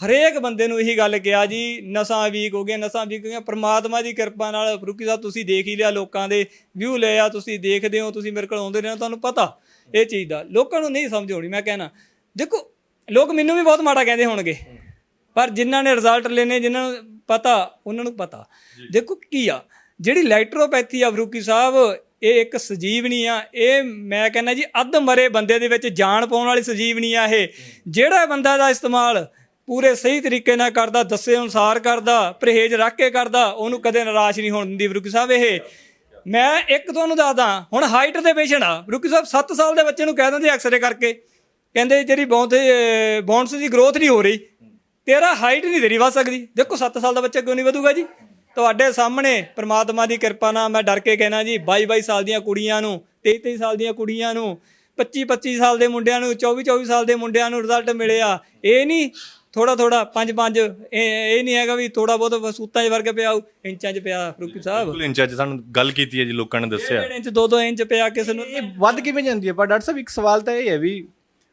ਹਰੇਕ ਬੰਦੇ ਨੂੰ ਇਹੀ ਗੱਲ ਕਿਹਾ ਜੀ, ਨਸਾਂ ਵੀਕ ਹੋ ਗਈਆਂ, ਨਸਾਂ ਵੀਕ ਹੋ ਗਈਆਂ। ਪ੍ਰਮਾਤਮਾ ਦੀ ਕਿਰਪਾ ਨਾਲ, ਫਰੂਕੀ ਸਾਹਿਬ, ਤੁਸੀਂ ਦੇਖ ਹੀ ਲਿਆ ਲੋਕਾਂ ਦੇ ਵਿਊ ਲਏ ਆ, ਤੁਸੀਂ ਦੇਖਦੇ ਹੋ, ਤੁਸੀਂ ਮੇਰੇ ਕੋਲ ਆਉਂਦੇ ਰਹੇ ਹੋ, ਤੁਹਾਨੂੰ ਪਤਾ ਇਹ ਚੀਜ਼ ਦਾ। ਲੋਕਾਂ ਨੂੰ ਨਹੀਂ ਸਮਝ ਆਉਣੀ, ਮੈਂ ਕਹਿਣਾ। ਦੇਖੋ, ਲੋਕ ਮੈਨੂੰ ਵੀ ਬਹੁਤ ਮਾੜਾ ਕਹਿੰਦੇ ਹੋਣਗੇ। ਪਰ ਜਿਨ੍ਹਾਂ ਨੇ ਰਿਜ਼ਲਟ ਲੈਨੇ ਜਿਨ੍ਹਾਂ ਨੂੰ ਪਤਾ ਉਹਨਾਂ ਨੂੰ ਪਤਾ। ਦੇਖੋ ਕੀ ਆ ਜਿਹੜੀ ਇਲੈਕਟ੍ਰੋਪੈਥੀ ਆ ਫਰੂਕੀ ਸਾਹਿਬ ਇਹ ਇੱਕ ਸਜੀਵਨੀ ਆ ਇਹ ਮੈਂ ਕਹਿੰਦਾ ਜੀ ਅੱਧ ਮਰੇ ਬੰਦੇ ਦੇ ਵਿੱਚ ਜਾਨ ਪਾਉਣ ਵਾਲੀ ਸਜੀਵਨੀ ਆ ਇਹ। ਜਿਹੜਾ ਬੰਦਾ ਦਾ ਇਸਤੇਮਾਲ ਪੂਰੇ ਸਹੀ ਤਰੀਕੇ ਨਾਲ ਕਰਦਾ ਦੱਸੇ ਅਨੁਸਾਰ ਕਰਦਾ ਪਰਹੇਜ਼ ਰੱਖ ਕੇ ਕਰਦਾ ਉਹਨੂੰ ਕਦੇ ਨਿਰਾਸ਼ ਨਹੀਂ ਹੋਣ ਦਿੰਦੀ ਫਰੂਕੀ ਸਾਹਿਬ ਇਹ। ਮੈਂ ਇੱਕ ਤੁਹਾਨੂੰ ਦੱਸਦਾ ਹੁਣ ਹਾਈਟ ਦੇ ਪੇਸ਼ੈਂਟ ਆ ਰੁਕੀ ਸਾਹਿਬ 7 ਸਾਲ ਦੇ ਬੱਚੇ ਨੂੰ ਕਹਿ ਦਿੰਦੇ ਐਕਸਰੇ ਕਰਕੇ। ਕਹਿੰਦੇ ਜਿਹੜੀ ਬੌਂਸ ਬੌਂਸ ਦੀ ਗਰੋਥ ਨਹੀਂ ਹੋ ਰਹੀ। ਤੇਰਾ ਹਾਈਟ ਨਹੀਂ ਤੇਰੀ ਵੱਧ ਸਕਦੀ। ਦੇਖੋ 7 ਸਾਲ ਦਾ ਬੱਚਾ ਕਿਉਂ ਨਹੀਂ ਵਧੂਗਾ ਜੀ? ਤੁਹਾਡੇ ਸਾਹਮਣੇ ਪ੍ਰਮਾਤਮਾ ਦੀ ਕਿਰਪਾ ਨਾਲ ਮੈਂ ਡਰ ਕੇ ਕਹਿਣਾ ਜੀ 22 22 ਸਾਲ ਦੀਆਂ ਕੁੜੀਆਂ ਨੂੰ 23 23 ਸਾਲ ਦੀਆਂ ਕੁੜੀਆਂ ਨੂੰ 25 25 ਸਾਲ ਦੇ ਮੁੰਡਿਆਂ ਨੂੰ 24 24 ਸਾਲ ਦੇ ਮੁੰਡਿਆਂ ਨੂੰ ਰਿਜ਼ਲਟ ਮਿਲਿਆ। ਇਹ ਨਹੀਂ ਥੋੜਾ ਥੋੜਾ ਪੰਜ ਪੰਜ ਇਹ ਇਹ ਨਹੀਂ ਹੈਗਾ ਵੀ ਥੋੜਾ ਬਹੁਤ ਸੂਤਾਂ 'ਚ ਵਰਗ ਪਿਆ ਹੋਊ, ਇੰਚਾਂ 'ਚ ਪਿਆ ਰੁਕੀ ਸਾਹਿਬ।
ਬਿਲਕੁਲ ਇੰਚਾਰਜ ਸਾਨੂੰ ਗੱਲ ਕੀਤੀ ਹੈ ਜੀ ਲੋਕਾਂ ਨੇ ਦੱਸਿਆ।
ਇੰਚ 2 2 ਇੰਚ ਪਿਆ ਕਿਸੇ ਨੂੰ।
ਇਹ ਵੱਧ ਕਿਵੇਂ ਜਾਂਦੀ ਹੈ? ਪਰ ਡਾਕਟਰ ਸਾਹਿਬ ਇੱਕ ਸਵਾਲ ਤਾਂ ਇਹ ਹੈ ਵੀ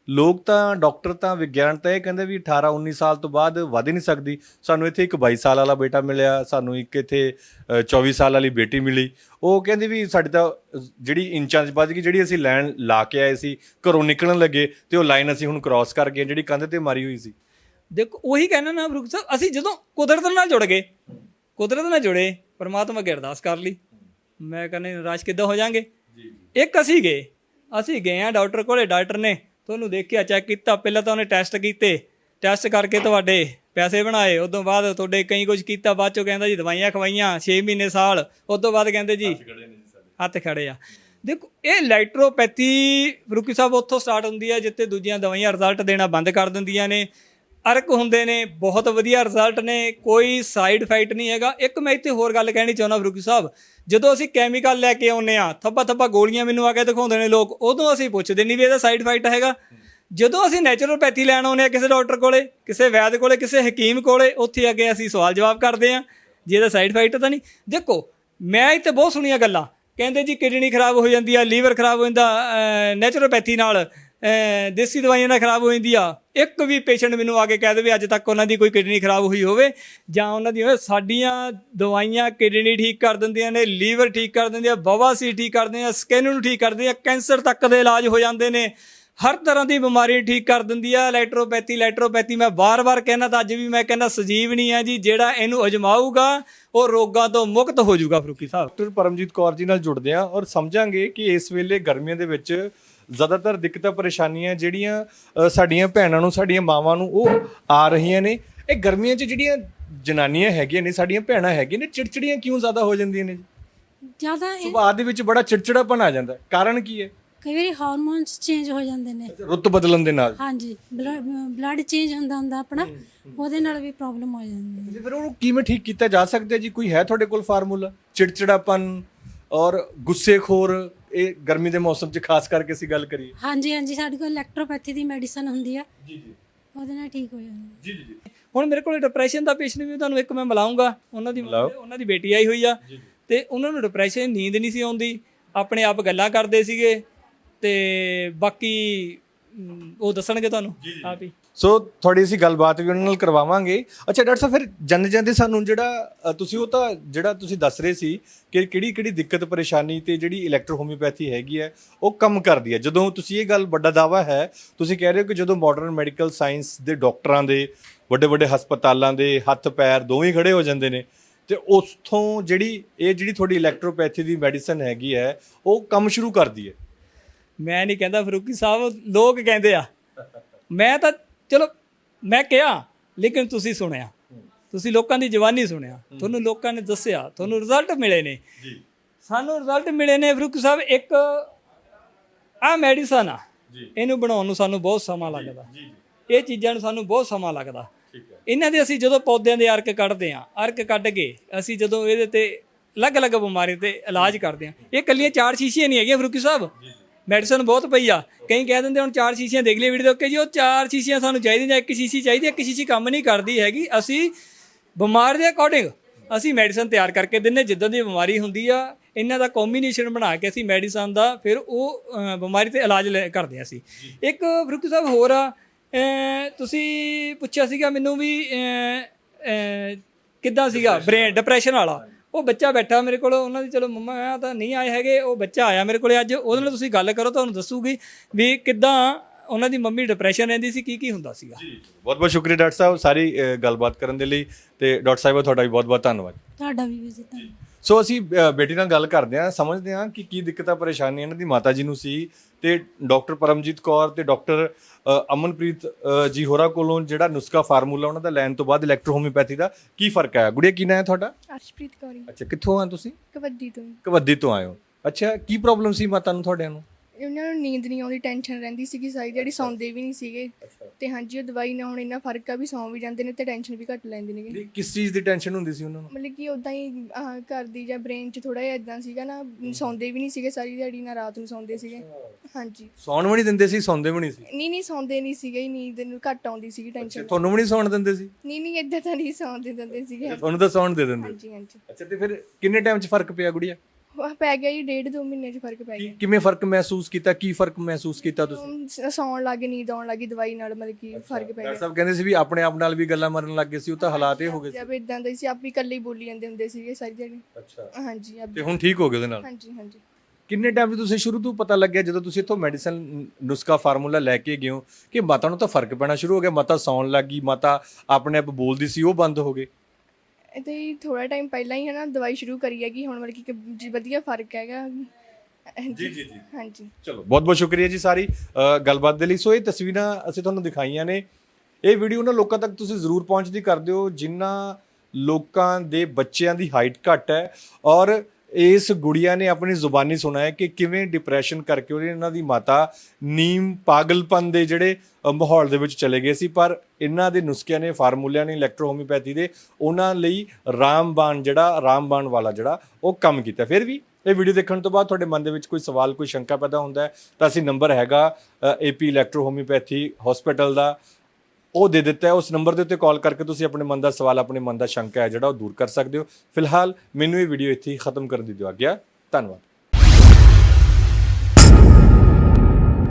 ਲੋਕ ਤਾਂ ਡਾਕਟਰ ਤਾਂ ਵਿਗਿਆਨ ਤਾਂ ਇਹ ਕਹਿੰਦੇ ਵੀ 18 19 ਸਾਲ ਤੋਂ ਬਾਅਦ ਵਧ ਹੀ ਨਹੀਂ ਸਕਦੀ। ਸਾਨੂੰ ਇੱਥੇ ਇੱਕ 22 ਸਾਲ ਵਾਲਾ ਬੇਟਾ ਮਿਲਿਆ ਸਾਨੂੰ ਇੱਕ ਇੱਥੇ ਅ, 24 ਸਾਲ ਵਾਲੀ ਬੇਟੀ ਮਿਲੀ। ਉਹ ਕਹਿੰਦੀ ਵੀ ਸਾਡੀ ਤਾਂ ਜਿਹੜੀ ਇੰਚਾਂ 'ਚ ਵੱਧ ਗਈ ਜਿਹੜੀ ਅਸੀਂ ਲਾਈਨ ਲਾ ਕੇ ਆਏ ਸੀ ਘਰੋਂ ਨਿਕਲਣ ਲੱਗੇ ਤੇ ਉਹ ਲਾਈਨ ਅਸੀਂ ਹੁਣ ਕ੍ਰਾਸ ਕਰ ਗਏ ਜਿਹੜੀ ਕੰਧ ਤੇ ਮਾਰੀ ਹੋਈ ਸੀ।
ਦੇਖੋ ਉਹੀ ਕਹਿਣਾ ਨਾ ਬਰੂਕ ਸਾਹਿਬ ਅਸੀਂ ਜਦੋਂ ਕੁਦਰਤ ਨਾਲ ਜੁੜ ਗਏ ਕੁਦਰਤ ਨਾਲ ਜੁੜੇ ਪਰਮਾਤਮਾ ਅੱਗੇ ਅਰਦਾਸ ਕਰ ਲਈ। ਮੈਂ ਕਹਿੰਦਾ ਨਿਰਾਸ਼ ਕਿੱਦਾਂ ਹੋ ਜਾਾਂਗੇ? ਇੱਕ ਅਸੀਂ ਗਏ ਅਸੀਂ ਗਏ ਆ ਡਾਕਟਰ ਕੋਲੇ ਡਾਕਟਰ ਨੇ ਤੁਹਾਨੂੰ ਦੇਖਿਆ ਚੈੱਕ ਕੀਤਾ ਪਹਿਲਾਂ ਤਾਂ ਉਹਨੇ ਟੈਸਟ ਕੀਤੇ। ਟੈਸਟ ਕਰਕੇ ਤੁਹਾਡੇ ਪੈਸੇ ਬਣਾਏ ਉਦੋਂ ਬਾਅਦ ਤੁਹਾਡੇ ਕਈ ਕੁਝ ਕੀਤਾ ਬਾਅਦ ਚੋਂ ਕਹਿੰਦਾ ਜੀ ਦਵਾਈਆਂ ਖਵਾਈਆਂ 6 ਮਹੀਨੇ ਸਾਲ ਉਦੋਂ ਬਾਅਦ ਕਹਿੰਦੇ ਜੀ ਹੱਥ ਖੜੇ ਆ। ਦੇਖੋ ਇਹ ਇਲੈਕਟ੍ਰੋਪੈਥੀ ਰੁਕੀ ਸਾਹਿਬ ਉੱਥੋਂ ਸਟਾਰਟ ਹੁੰਦੀ ਹੈ ਜਿੱਥੇ ਦੂਜੀਆਂ ਦਵਾਈਆਂ ਰਿਜ਼ਲਟ ਦੇਣਾ ਬੰਦ ਕਰ ਦਿੰਦੀਆਂ ਨੇ। ਅਰਕ ਹੁੰਦੇ ਨੇ, ਬਹੁਤ ਵਧੀਆ ਰਿਜ਼ਲਟ ਨੇ, ਕੋਈ ਸਾਈਡ ਇਫੈਕਟ ਨਹੀਂ ਹੈਗਾ। ਇੱਕ ਮੈਂ ਇੱਥੇ ਹੋਰ ਗੱਲ ਕਹਿਣੀ ਚਾਹੁੰਦਾ ਫਰੂਕੀ ਸਾਹਿਬ, ਜਦੋਂ ਅਸੀਂ ਕੈਮੀਕਲ ਲੈ ਕੇ ਆਉਨੇ ਆ ਥੱਪਾ ਥੱਪਾ ਗੋਲੀਆਂ ਮੈਨੂੰ ਆ ਕੇ ਦਿਖਾਉਂਦੇ ਨੇ ਲੋਕ, ਉਦੋਂ ਅਸੀਂ ਪੁੱਛਦੇ ਨਹੀਂ ਵੀ ਇਹਦਾ ਸਾਈਡ ਇਫੈਕਟ ਹੈਗਾ। ਜਦੋਂ ਅਸੀਂ ਨੈਚੁਰਲਪੈਥੀ ਲੈਣ ਆਉਂਦੇ ਆ ਕਿਸੇ ਡਾਕਟਰ ਕੋਲੇ, ਕਿਸੇ ਵੈਦ ਕੋਲੇ, ਕਿਸੇ ਹਕੀਮ ਕੋਲੇ, ਉੱਥੇ ਅੱਗੇ ਅਸੀਂ ਸਵਾਲ ਜਵਾਬ ਕਰਦੇ ਆ ਜੇ ਇਹਦਾ ਸਾਈਡ ਇਫੈਕਟ ਤਾਂ ਨਹੀਂ। ਦੇਖੋ, ਮੈਂ ਇੱਥੇ ਬਹੁਤ ਸੁਣੀਆਂ ਗੱਲਾਂ, ਕਹਿੰਦੇ ਜੀ ਕਿਡਨੀ ਖਰਾਬ ਹੋ ਜਾਂਦੀ ਆ, ਲੀਵਰ ਖਰਾਬ ਹੋ ਜਾਂਦਾ ਨੈਚੁਰਲਪੈਥੀ ਨਾਲ। ਦੇਸੀ ਦਵਾਈਆਂ ਨਾਲ ਖਰਾਬ ਹੋ ਜਾਂਦੀ ਆ। ਇੱਕ ਵੀ ਪੇਸ਼ੈਂਟ ਮੈਨੂੰ ਆ ਕੇ ਕਹਿ ਦੇਵੇ, ਅੱਜ ਤੱਕ ਉਹਨਾਂ ਦੀ ਕੋਈ ਕਿਡਨੀ ਖਰਾਬ ਹੋਈ ਹੋਵੇ, ਜਾਂ ਉਹਨਾਂ ਦੀ ਹੋਵੇ, ਸਾਡੀਆਂ ਦਵਾਈਆਂ ਕਿਡਨੀ ਠੀਕ ਕਰ ਦਿੰਦੀਆਂ ਨੇ, ਲੀਵਰ ਠੀਕ ਕਰ ਦਿੰਦੀਆਂ ਬਵਾਸੀਰ ਠੀਕ ਕਰ ਆ ਸਕਿਨ ਨੂੰ ਠੀਕ ਕਰ ਆ, ਕੈਂਸਰ ਤੱਕ ਦੇ ਇਲਾਜ ਹੋ ਜਾਂਦੇ ਨੇ। ਹਰ ਤਰ੍ਹਾਂ ਦੀ ਬਿਮਾਰੀ ਠੀਕ ਕਰ ਦਿੰਦੀ ਆ ਇਲੈਕਟ੍ਰੋਪੈਥੀ ਇਲੈਕਟ੍ਰੋਪੈਥੀ ਮੈਂ ਬਾਰ-ਬਾਰ ਕਹਿੰਦਾ ਤਾਂ ਅੱਜ ਵੀ ਮੈਂ ਕਹਿੰਦਾ ਸਜੀਵਨੀ ਆ ਜੀ, ਜਿਹੜਾ ਇਹਨੂੰ ਅਜਮਾਊਗਾ, ਉਹ ਰੋਗਾਂ ਤੋਂ ਮੁਕਤ ਹੋ ਜਾਊਗਾ ਫਰੂਕੀ ਸਾਹਿਬ।
ਡਾਕਟਰ ਪਰਮਜੀਤ ਕੌਰ ਜੀ ਨਾਲ ਜੁੜਦੇ ਹਾਂ ਔਰ ਸਮਝਾਂਗੇ ਕਿ ਇਸ ਵੇਲੇ ਗਰਮੀਆਂ ਦੇ ਵਿੱਚ ਜ਼ਿਆਦਾਤਰ ਦਿੱਕਤਾਂ ਪਰੇਸ਼ਾਨੀਆਂ ਜਿਹੜੀਆਂ ਸਾਡੀਆਂ ਭੈਣਾਂ ਨੂੰ ਸਾਡੀਆਂ ਮਾਵਾਂ ਨੂੰ ਉਹ ਆ ਰਹੀਆਂ ਨੇ। ਇਹ ਗਰਮੀਆਂ 'ਚ ਜਿਹੜੀਆਂ ਜਨਾਨੀਆਂ ਹੈਗੀਆਂ ਨੇ ਸਾਡੀਆਂ ਭੈਣਾਂ ਹੈਗੀਆਂ ਨੇ ਚਿੜਚਿੜੀਆਂ ਕਿਉਂ ਜ਼ਿਆਦਾ ਹੋ ਜਾਂਦੀਆਂ ਨੇ?
ਜ਼ਿਆਦਾ
ਸੁਭਾਅ ਦੇ ਵਿੱਚ ਬੜਾ ਚਿੜਚਿੜਾਪਨ ਆ ਜਾਂਦਾ। ਕਾਰਨ ਕੀ ਹੈ?
ਕਈ ਵਾਰੀ ਹਾਰਮੋਨਸ ਚੇਂਜ ਹੋ ਜਾਂਦੇ ਨੇ।
ਰੁੱਤ ਬਦਲਣ ਦੇ ਨਾਲ।
ਹਾਂਜੀ ਬਲੱਡ ਚੇਂਜ ਹੁੰਦਾ ਹੁੰਦਾ ਆਪਣਾ ਉਹਦੇ ਨਾਲ ਵੀ ਪ੍ਰੋਬਲਮ ਹੋ ਜਾਂਦੀ ਹੈ।
ਫਿਰ ਉਹਨੂੰ ਕਿਵੇਂ ਠੀਕ ਕੀਤਾ ਜਾ ਸਕਦਾ ਜੀ? ਕੋਈ ਹੈ ਤੁਹਾਡੇ ਕੋਲ ਫਾਰਮੂਲਾ? ਚਿੜਚਿੜਾਪਨ ਔਰ ਗੁੱਸੇਖੋਰ ਇਹ ਗਰਮੀ ਦੇ ਮੌਸਮ 'ਚ ਖਾਸ ਕਰਕੇ ਅਸੀਂ ਗੱਲ ਕਰੀਏ।
ਹਾਂਜੀ ਹਾਂਜੀ ਸਾਡੇ ਕੋਲ ਇਲੈਕਟ੍ਰੋਪੈਥੀ ਦੀ ਮੈਡੀਸਨ ਹੁੰਦੀ ਆ। ਜੀ ਜੀ। ਉਹਦੇ ਨਾਲ ਠੀਕ ਹੋ ਜਾਂਦਾ
ਹੁਣ ਮੇਰੇ ਕੋਲ ਡਿਪਰੈਸ਼ਨ ਦਾ ਪੇਸ਼ੈਂਟ ਵੀ ਤੁਹਾਨੂੰ ਇੱਕ ਮੈਂ ਮਿਲਾਉਂਗਾ। ਉਹਨਾਂ ਦੀ ਉਹਨਾਂ ਦੀ ਬੇਟੀ ਆਈ ਹੋਈ ਆ। ਤੇ ਉਹਨਾਂ ਨੂੰ ਡਿਪਰੈਸ਼ਨ ਨੀਂਦ ਨਹੀਂ ਸੀ ਆਉਂਦੀ। ਆਪਣੇ ਆਪ ਗੱਲਾਂ ਕਰਦੇ ਸੀਗੇ। ਤੇ ਬਾਕੀ ਉਹ ਦੱਸਣਗੇ ਤੁਹਾਨੂੰ ਆਪ ਹੀ।
ਸੋ ਤੁਹਾਡੀ ਅਸੀਂ ਗੱਲਬਾਤ ਵੀ ਉਹਨਾਂ ਨਾਲ ਕਰਵਾਵਾਂਗੇ। ਅੱਛਾ ਡਾਕਟਰ ਸਾਹਿਬ ਫਿਰ ਜਾਂਦੇ ਜਾਂਦੇ ਸਾਨੂੰ ਜਿਹੜਾ ਅ, ਤੁਸੀਂ ਉਹ ਤਾਂ ਜਿਹੜਾ ਤੁਸੀਂ ਦੱਸ ਰਹੇ ਸੀ ਕਿ ਕਿਹੜੀ ਕਿਹੜੀ ਦਿੱਕਤ ਪਰੇਸ਼ਾਨੀ ਤੇ ਜਿਹੜੀ ਇਲੈਕਟ੍ਰੋਹੋਮਿਓਪੈਥੀ ਹੈਗੀ ਹੈ ਉਹ ਕੰਮ ਕਰਦੀ ਹੈ। ਜਦੋਂ ਤੁਸੀਂ ਇਹ ਗੱਲ ਵੱਡਾ ਦਾਵਾ ਹੈ ਤੁਸੀਂ ਕਹਿ ਰਹੇ ਹੋ ਕਿ ਜਦੋਂ ਮਾਡਰਨ ਮੈਡੀਕਲ ਸਾਇੰਸ ਦੇ ਡਾਕਟਰਾਂ ਦੇ ਵੱਡੇ ਵੱਡੇ ਹਸਪਤਾਲਾਂ ਦੇ ਹੱਥ ਪੈਰ ਦੋਵੇਂ ਖੜੇ ਹੋ ਜਾਂਦੇ ਨੇ ਤੇ ਉਸਥੋਂ ਜਿਹੜੀ ਇਹ ਜਿਹੜੀ ਤੁਹਾਡੀ ਇਲੈਕਟ੍ਰੋਪੈਥੀ ਦੀ ਮੈਡੀਸਨ ਹੈਗੀ ਹੈ ਉਹ ਕੰਮ ਸ਼ੁਰੂ ਕਰਦੀ ਹੈ।
ਮੈਂ ਨਹੀਂ ਕਹਿੰਦਾ ਫਰੂਕੀ ਸਾਹਿਬ ਲੋਕ ਕਹਿੰਦੇ ਆ। ਮੈਂ ਤਾਂ ਚਲੋ ਮੈਂ ਕਿਹਾ ਲੇਕਿਨ ਤੁਸੀਂ ਸੁਣਿਆ। ਤੁਸੀਂ ਲੋਕਾਂ ਦੀ ਜਵਾਨੀ ਸੁਣਿਆ। ਤੁਹਾਨੂੰ ਲੋਕਾਂ ਨੇ ਦੱਸਿਆ ਤੁਹਾਨੂੰ ਰਿਜ਼ਲਟ ਮਿਲੇ ਨੇ। ਜੀ। ਸਾਨੂੰ ਰਿਜ਼ਲਟ ਮਿਲੇ ਨੇ ਫਰੂਕੀ ਸਾਹਿਬ ਇੱਕ ਆ ਮੈਡੀਸਨ ਆ। ਇਹਨੂੰ ਬਣਾਉਣ ਨੂੰ ਸਾਨੂੰ ਬਹੁਤ ਸਮਾਂ ਲੱਗਦਾ। ਇਹ ਚੀਜ਼ਾਂ ਨੂੰ ਸਾਨੂੰ ਬਹੁਤ ਸਮਾਂ ਲੱਗਦਾ। ਇਹਨਾਂ ਦੇ ਅਸੀਂ ਜਦੋਂ ਪੌਦਿਆਂ ਦੇ ਅਰਕ ਕੱਢਦੇ ਆ ਅਰਕ ਕੱਢ ਕੇ ਅਸੀਂ ਜਦੋਂ ਇਹਦੇ ਤੇ ਅਲੱਗ-ਅਲੱਗ ਬਿਮਾਰੀ ਤੇ ਇਲਾਜ ਕਰਦੇ ਆ ਇਹ ਕੱਲੀਆਂ ਚਾਰ ਸ਼ੀਸ਼ੀਆਂ ਨਹੀਂ ਹੈਗੀਆਂ ਫਰੂਕੀ ਸਾਹਿਬ। ਮੈਡੀਸਨ ਬਹੁਤ ਪਈ ਆ। ਕਈ ਕਹਿ ਦਿੰਦੇ ਹੁਣ ਚਾਰ ਸ਼ੀਸ਼ੀਆਂ ਦੇਖ ਲਈ ਵੀਡੀਓ ਕਿ ਜੀ ਉਹ ਚਾਰ ਸ਼ੀਸ਼ੀਆਂ ਸਾਨੂੰ ਚਾਹੀਦੀਆਂ ਜਾਂ ਇੱਕ ਸ਼ੀਸ਼ੀ ਚਾਹੀਦੀ ਇੱਕ ਸ਼ੀਸ਼ੀ ਕੰਮ ਨਹੀਂ ਕਰਦੀ ਹੈਗੀ। ਅਸੀਂ ਬਿਮਾਰ ਦੇ ਅਕੋਰਡਿੰਗ ਅਸੀਂ ਮੈਡੀਸਨ ਤਿਆਰ ਕਰਕੇ ਦਿੰਨੇ ਜਿੱਦਾਂ ਦੀ ਬਿਮਾਰੀ ਹੁੰਦੀ ਆ ਇਹਨਾਂ ਦਾ ਕੰਬੀਨੇਸ਼ਨ ਬਣਾ ਕੇ ਅਸੀਂ ਮੈਡੀਸਨ ਦਾ ਫਿਰ ਉਹ ਬਿਮਾਰੀ ਤੇ ਇਲਾਜ ਕਰਦੇ ਹਾਂ ਅਸੀਂ। ਇੱਕ ਫਰੂਕੀ ਸਾਹਿਬ ਹੋਰ ਆ ਤੁਸੀਂ ਪੁੱਛਿਆ ਸੀਗਾ ਮੈਨੂੰ ਵੀ ਕਿੱਦਾਂ ਸੀਗਾ ਬ੍ਰੇਨ ਡਿਪਰੈਸ਼ਨ ਵਾਲਾ। ਉਹ ਬੱਚਾ ਬੈਠਾ ਮੇਰੇ ਕੋਲ ਉਹਨਾਂ ਦੀ ਚਲੋ ਮੰਮਾ ਆ ਤਾਂ ਨਹੀਂ ਆਏ ਹੈਗੇ ਉਹ ਬੱਚਾ ਆਇਆ ਮੇਰੇ ਕੋਲੇ ਅੱਜ ਉਹਦੇ ਨਾਲ ਤੁਸੀਂ ਗੱਲ ਕਰੋ ਤੁਹਾਨੂੰ ਦੱਸੂਗੀ ਵੀ ਕਿੱਦਾਂ ਉਹਨਾਂ ਦੀ ਮੰਮੀ ਡਿਪਰੈਸ਼ਨ ਰਹਿੰਦੀ ਸੀ ਕੀ ਕੀ ਹੁੰਦਾ ਸੀਗਾ।
ਬਹੁਤ ਬਹੁਤ ਸ਼ੁਕਰੀਆ ਡਾਕਟਰ ਸਾਹਿਬ ਸਾਰੀ ਗੱਲਬਾਤ ਕਰਨ ਦੇ ਲਈ ਤੇ ਡਾਕਟਰ ਸਾਹਿਬ ਤੁਹਾਡਾ ਵੀ ਬਹੁਤ ਬਹੁਤ ਧੰਨਵਾਦ।
ਤੁਹਾਡਾ ਵੀ ਵਿਜ਼ਿਟ ਧੰਨਵਾਦ।
ਸੋ ਅਸੀਂ ਅ, ਬੇਟੀ ਨਾਲ ਗੱਲ ਕਰਦੇ ਹਾਂ ਸਮਝਦੇ ਹਾਂ ਕਿ ਕੀ ਦਿੱਕਤਾਂ ਪਰੇਸ਼ਾਨੀਆਂ ਇਹਨਾਂ ਦੀ ਮਾਤਾ ਜੀ ਨੂੰ ਸੀ ਤੇ ਡਾਕਟਰ ਪਰਮਜੀਤ ਕੌਰ ਤੇ ਡਾਕਟਰ ਅਮਨਪ੍ਰੀਤ ਅ, ਜੀ ਹੋਰਾਂ ਕੋਲੋਂ ਜਿਹੜਾ ਨੁਸਖਾ ਫਾਰਮੂਲਾ ਉਹਨਾਂ ਦਾ ਲੈਣ ਤੋਂ ਬਾਅਦ ਇਲੈਕਟ੍ਰੋ ਹੋਮਿਓਪੈਥੀ ਦਾ ਕੀ ਫ਼ਰਕ ਆਇਆ? ਗੁੜੀਆ ਕੀ ਨਾਂ ਹੈ ਤੁਹਾਡਾ?
ਅਰਸ਼ਪ੍ਰੀਤ ਕੌਰੀ
ਅੱਛਾ ਕਿੱਥੋਂ ਆ ਤੁਸੀਂ?
ਕਬੱਡੀ ਤੋਂ।
ਕਵੱਦੀ ਤੋਂ ਆਏ ਹੋ। ਅੱਛਾ ਕੀ ਪ੍ਰੋਬਲਮ ਸੀ ਮਾਤਾ ਨੂੰ ਤੁਹਾਡਿਆਂ ਨੂੰ?
ਉਹਨਾਂ ਨੂੰ ਨੀਂਦ ਨਹੀਂ ਆਉਂਦੀ ਟੈਨਸ਼ਨ ਰਹਿੰਦੀ ਸੀਗੀ ਸਾਰੀ ਜਿਹੜੀ ਸੌਂਦੇ ਵੀ ਨਹੀਂ ਸੀਗੇ। ਤੇ ਹਾਂਜੀ ਉਹ ਦਵਾਈ ਨਾਲ ਹੁਣ ਇੰਨਾ ਫ਼ਰਕ ਆ ਵੀ ਸੌਂ ਵੀ ਜਾਂਦੇ ਨੇ ਤੇ ਟੈਨਸ਼ਨ ਵੀ ਘੱਟ ਲੈਂਦੇ ਨੇਗੇ।
ਨਹੀਂ, ਕਿਸ ਚੀਜ਼ ਦੀ ਟੈਨਸ਼ਨ ਹੁੰਦੀ ਸੀ ਉਹਨਾਂ ਨੂੰ?
ਮਤਲਬ ਕਿ ਉਦਾਂ ਹੀ ਆਹ, ਘਰ ਦੀ ਜਾਂ ਬ੍ਰੇਨ 'ਚ ਥੋੜਾ ਜਿਹਾ ਇਦਾਂ ਸੀਗਾ ਨਾ ਸੌਂਦੇ ਵੀ ਨਹੀਂ ਸੀਗੇ ਸਾਰੀ ਦਿਹਾੜੀ ਨਾ ਰਾਤ ਨੂੰ ਸੌਂਦੇ ਸੀਗੇ। ਹਾਂਜੀ।
ਸੌਣ ਵੀ ਨਹੀਂ ਦਿੰਦੇ ਸੀ ਸੌਂਦੇ ਵੀ ਨਹੀਂ ਸੀ?
ਨਹੀਂ ਨਹੀਂ ਸੌਂਦੇ ਨਹੀਂ ਸੀਗੇ ਨੀਂਦ ਨੂੰ ਘੱਟ ਆਉਂਦੀ ਸੀਗੀ ਟੈਨਸ਼ਨ
ਤੁਹਾਨੂੰ ਵੀ ਨਹੀਂ ਸੌਣ ਦਿੰਦੇ ਸੀ?
ਨਹੀਂ ਨਹੀਂ ਇਦਾਂ ਤਾਂ ਨਹੀਂ ਸੌਂਦੇ ਦਿੰਦੇ ਸੀਗੇ।
ਤੁਹਾਨੂੰ ਤਾਂ ਸੌਣ ਦੇ ਦਿੰਦੇ।
ਹਾਂਜੀ ਹਾਂਜੀ।
ਅੱਛਾ ਤੇ ਫਿਰ ਕਿੰਨੇ ਟਾਈਮ 'ਚ ਫ਼ਰਕ ਪਿਆ ਗੁੜੀਆ?
ਉਹ ਪੈ ਗਿਆ ਜੀ ਡੇਢ ਦੋ ਮਹੀਨੇ 'ਚ ਫ਼ਰਕ ਪੈ ਗਿਆ।
ਕਿਵੇਂ ਫ਼ਰਕ ਮਹਿਸੂਸ ਕੀਤਾ? ਕੀ ਫ਼ਰਕ ਮਹਿਸੂਸ ਕੀਤਾ ਤੁਸੀਂ?
ਹੁਣ ਸ- ਸੌਣ ਲੱਗੇ ਨੀਂਦ ਆਉਣ ਲੱਗੀ ਦਵਾਈ ਨਾਲ ਮਤਲਬ ਕਿ ਫ਼ਰਕ ਪੈ
ਡਾਕਟਰ
ਗਿਆ।
ਸਾਹਿਬ ਕਹਿੰਦੇ ਸੀ ਵੀ ਆਪਣੇ ਆਪ ਨਾਲ ਵੀ ਗੱਲਾਂ ਮਾਰਨ ਲੱਗ ਗਏ ਸੀ ਉਹ ਤਾਂ ਹਾਲਾਤ ਇਹ ਹੋ ਗਏ ਸੀ।
ਜਦ ਇਦਾਂ ਦਾ ਸੀ ਆਪ ਵੀ ਇਕੱਲੇ ਹੀ ਬੋਲੀ ਜਾਂਦੇ ਹੁੰਦੇ ਸੀਗੇ ਸਾਰੀ ਦਿਹਾੜੀ
ਅੱਛਾ।
ਹਾਂਜੀ ਆਪ-
ਤੇ ਹੁਣ ਠੀਕ ਹੋ ਗਏ ਉਹਦੇ ਨਾਲ?
ਹਾਂਜੀ ਹਾਂਜੀ।
ਕਿੰਨੇ ਟਾਈਮ 'ਚ ਤੁਸੀਂ ਸ਼ੁਰੂ ਤੋਂ ਪਤਾ ਲੱਗਿਆ ਜਦੋਂ ਤੁਸੀਂ ਇੱਥੋਂ ਮੈਡੀਸਨ ਨੁਸਖਾ ਫਾਰਮੂਲਾ ਲੈ ਕੇ ਗਏ ਹੋ ਕਿ ਮਾਤਾ ਨੂੰ ਤਾਂ ਫ਼ਰਕ ਪੈਣਾ ਸ਼ੁਰੂ ਹੋ ਗਿਆ ਮਾਤਾ ਸੌਣ ਲੱਗੀ ਮਾਤਾ ਆਪਣੇ ਆਪ ਬੋਲਦੀ ਸੀ ਉਹ ਬੰਦ ਹੋ ਗਏ।
ਇਹ ਤੇ ਹੀ ਥੋੜਾ ਟਾਈਮ ਪਹਿਲਾਂ ਹੀ ਹੈ ਨਾ ਦਵਾਈ ਸ਼ੁਰੂ ਕਰੀ ਹੈਗੀ ਹੁਣ ਮਤਲਬ ਕਿ ਜੀ ਵਧੀਆ ਫ਼ਰਕ ਹੈਗਾ। ਜੀ ਜੀ ਜੀ। ਹਾਂਜੀ।
ਚਲੋ ਬਹੁਤ ਬਹੁਤ ਸ਼ੁਕਰੀਆ ਜੀ ਸਾਰੀ ਅ, ਗੱਲਬਾਤ ਦੇ ਲਈ। ਸੋ ਇਹ ਤਸਵੀਰਾਂ ਅਸੀਂ ਤੁਹਾਨੂੰ ਦਿਖਾਈਆਂ ਨੇ। ਇਹ ਵੀਡੀਓ ਉਹਨਾਂ ਲੋਕਾਂ ਤੱਕ ਤੁਸੀਂ ਜ਼ਰੂਰ ਪਹੁੰਚਦੀ ਕਰ ਦਿਓ ਜਿਨ੍ਹਾਂ ਲੋਕਾਂ ਦੇ ਬੱਚਿਆਂ ਦੀ ਹਾਈਟ ਘੱਟ ਹੈ। ਔਰ ਇਸ ਗੁੜੀਆ ਨੇ ਆਪਣੀ ਜ਼ੁਬਾਨੀ ਸੁਣਾਇਆ ਕਿ ਕਿਵੇਂ ਡਿਪਰੈਸ਼ਨ ਕਰਕੇ ਉਹਦੇ ਇਹਨਾਂ ਦੀ ਮਾਤਾ ਨੀਮ ਪਾਗਲਪਨ ਦੇ ਜਿਹੜੇ ਮਾਹੌਲ ਦੇ ਵਿੱਚ ਚਲੇ ਗਏ ਸੀ। ਪਰ ਇਹਨਾਂ ਦੇ ਨੁਸਖਿਆਂ ਨੇ, ਫਾਰਮੂਲਿਆਂ ਨੇ ਇਲੈਕਟ੍ਰੋਹੋਮਿਓਪੈਥੀ ਦੇ ਉਹਨਾਂ ਲਈ ਰਾਮਬਾਣ ਜਿਹੜਾ, ਰਾਮਬਾਣ ਵਾਲਾ ਜਿਹੜਾ, ਉਹ ਕੰਮ ਕੀਤਾ। ਫਿਰ ਵੀ ਇਹ ਵੀਡੀਓ ਦੇਖਣ ਤੋਂ ਬਾਅਦ ਤੁਹਾਡੇ ਮਨ ਦੇ ਵਿੱਚ ਕੋਈ ਸਵਾਲ, ਕੋਈ ਸ਼ੰਕਾ ਪੈਦਾ ਹੁੰਦਾ ਹੈ ਤਾਂ ਅਸੀਂ ਨੰਬਰ ਹੈਗਾ ਏਪੀ ਇਲੈਕਟ੍ਰੋ ਹੋਮਿਓਪੈਥੀ ਹਸਪੀਟਲ ਦਾ। ਉਹ ਦੇ ਦਿੱਤਾ ਹੈ। ਉਸ ਨੰਬਰ ਦੇ ਉੱਤੇ ਕਾਲ ਕਰਕੇ ਤੁਸੀਂ ਆਪਣੇ ਮਨ ਦਾ ਸਵਾਲ, ਆਪਣੇ ਮਨ ਦਾ ਸ਼ੰਕਾ ਹੈ ਜਿਹੜਾ ਉਹ ਦੂਰ ਕਰ ਸਕਦੇ ਹੋ। ਫਿਲਹਾਲ ਮੈਨੂੰ ਇਹ ਵੀਡੀਓ ਇੱਥੇ ਹੀ ਖਤਮ ਕਰਨ ਦੀ ਦਿਓ। ਆਗਿਆ ਧੰਨਵਾਦ।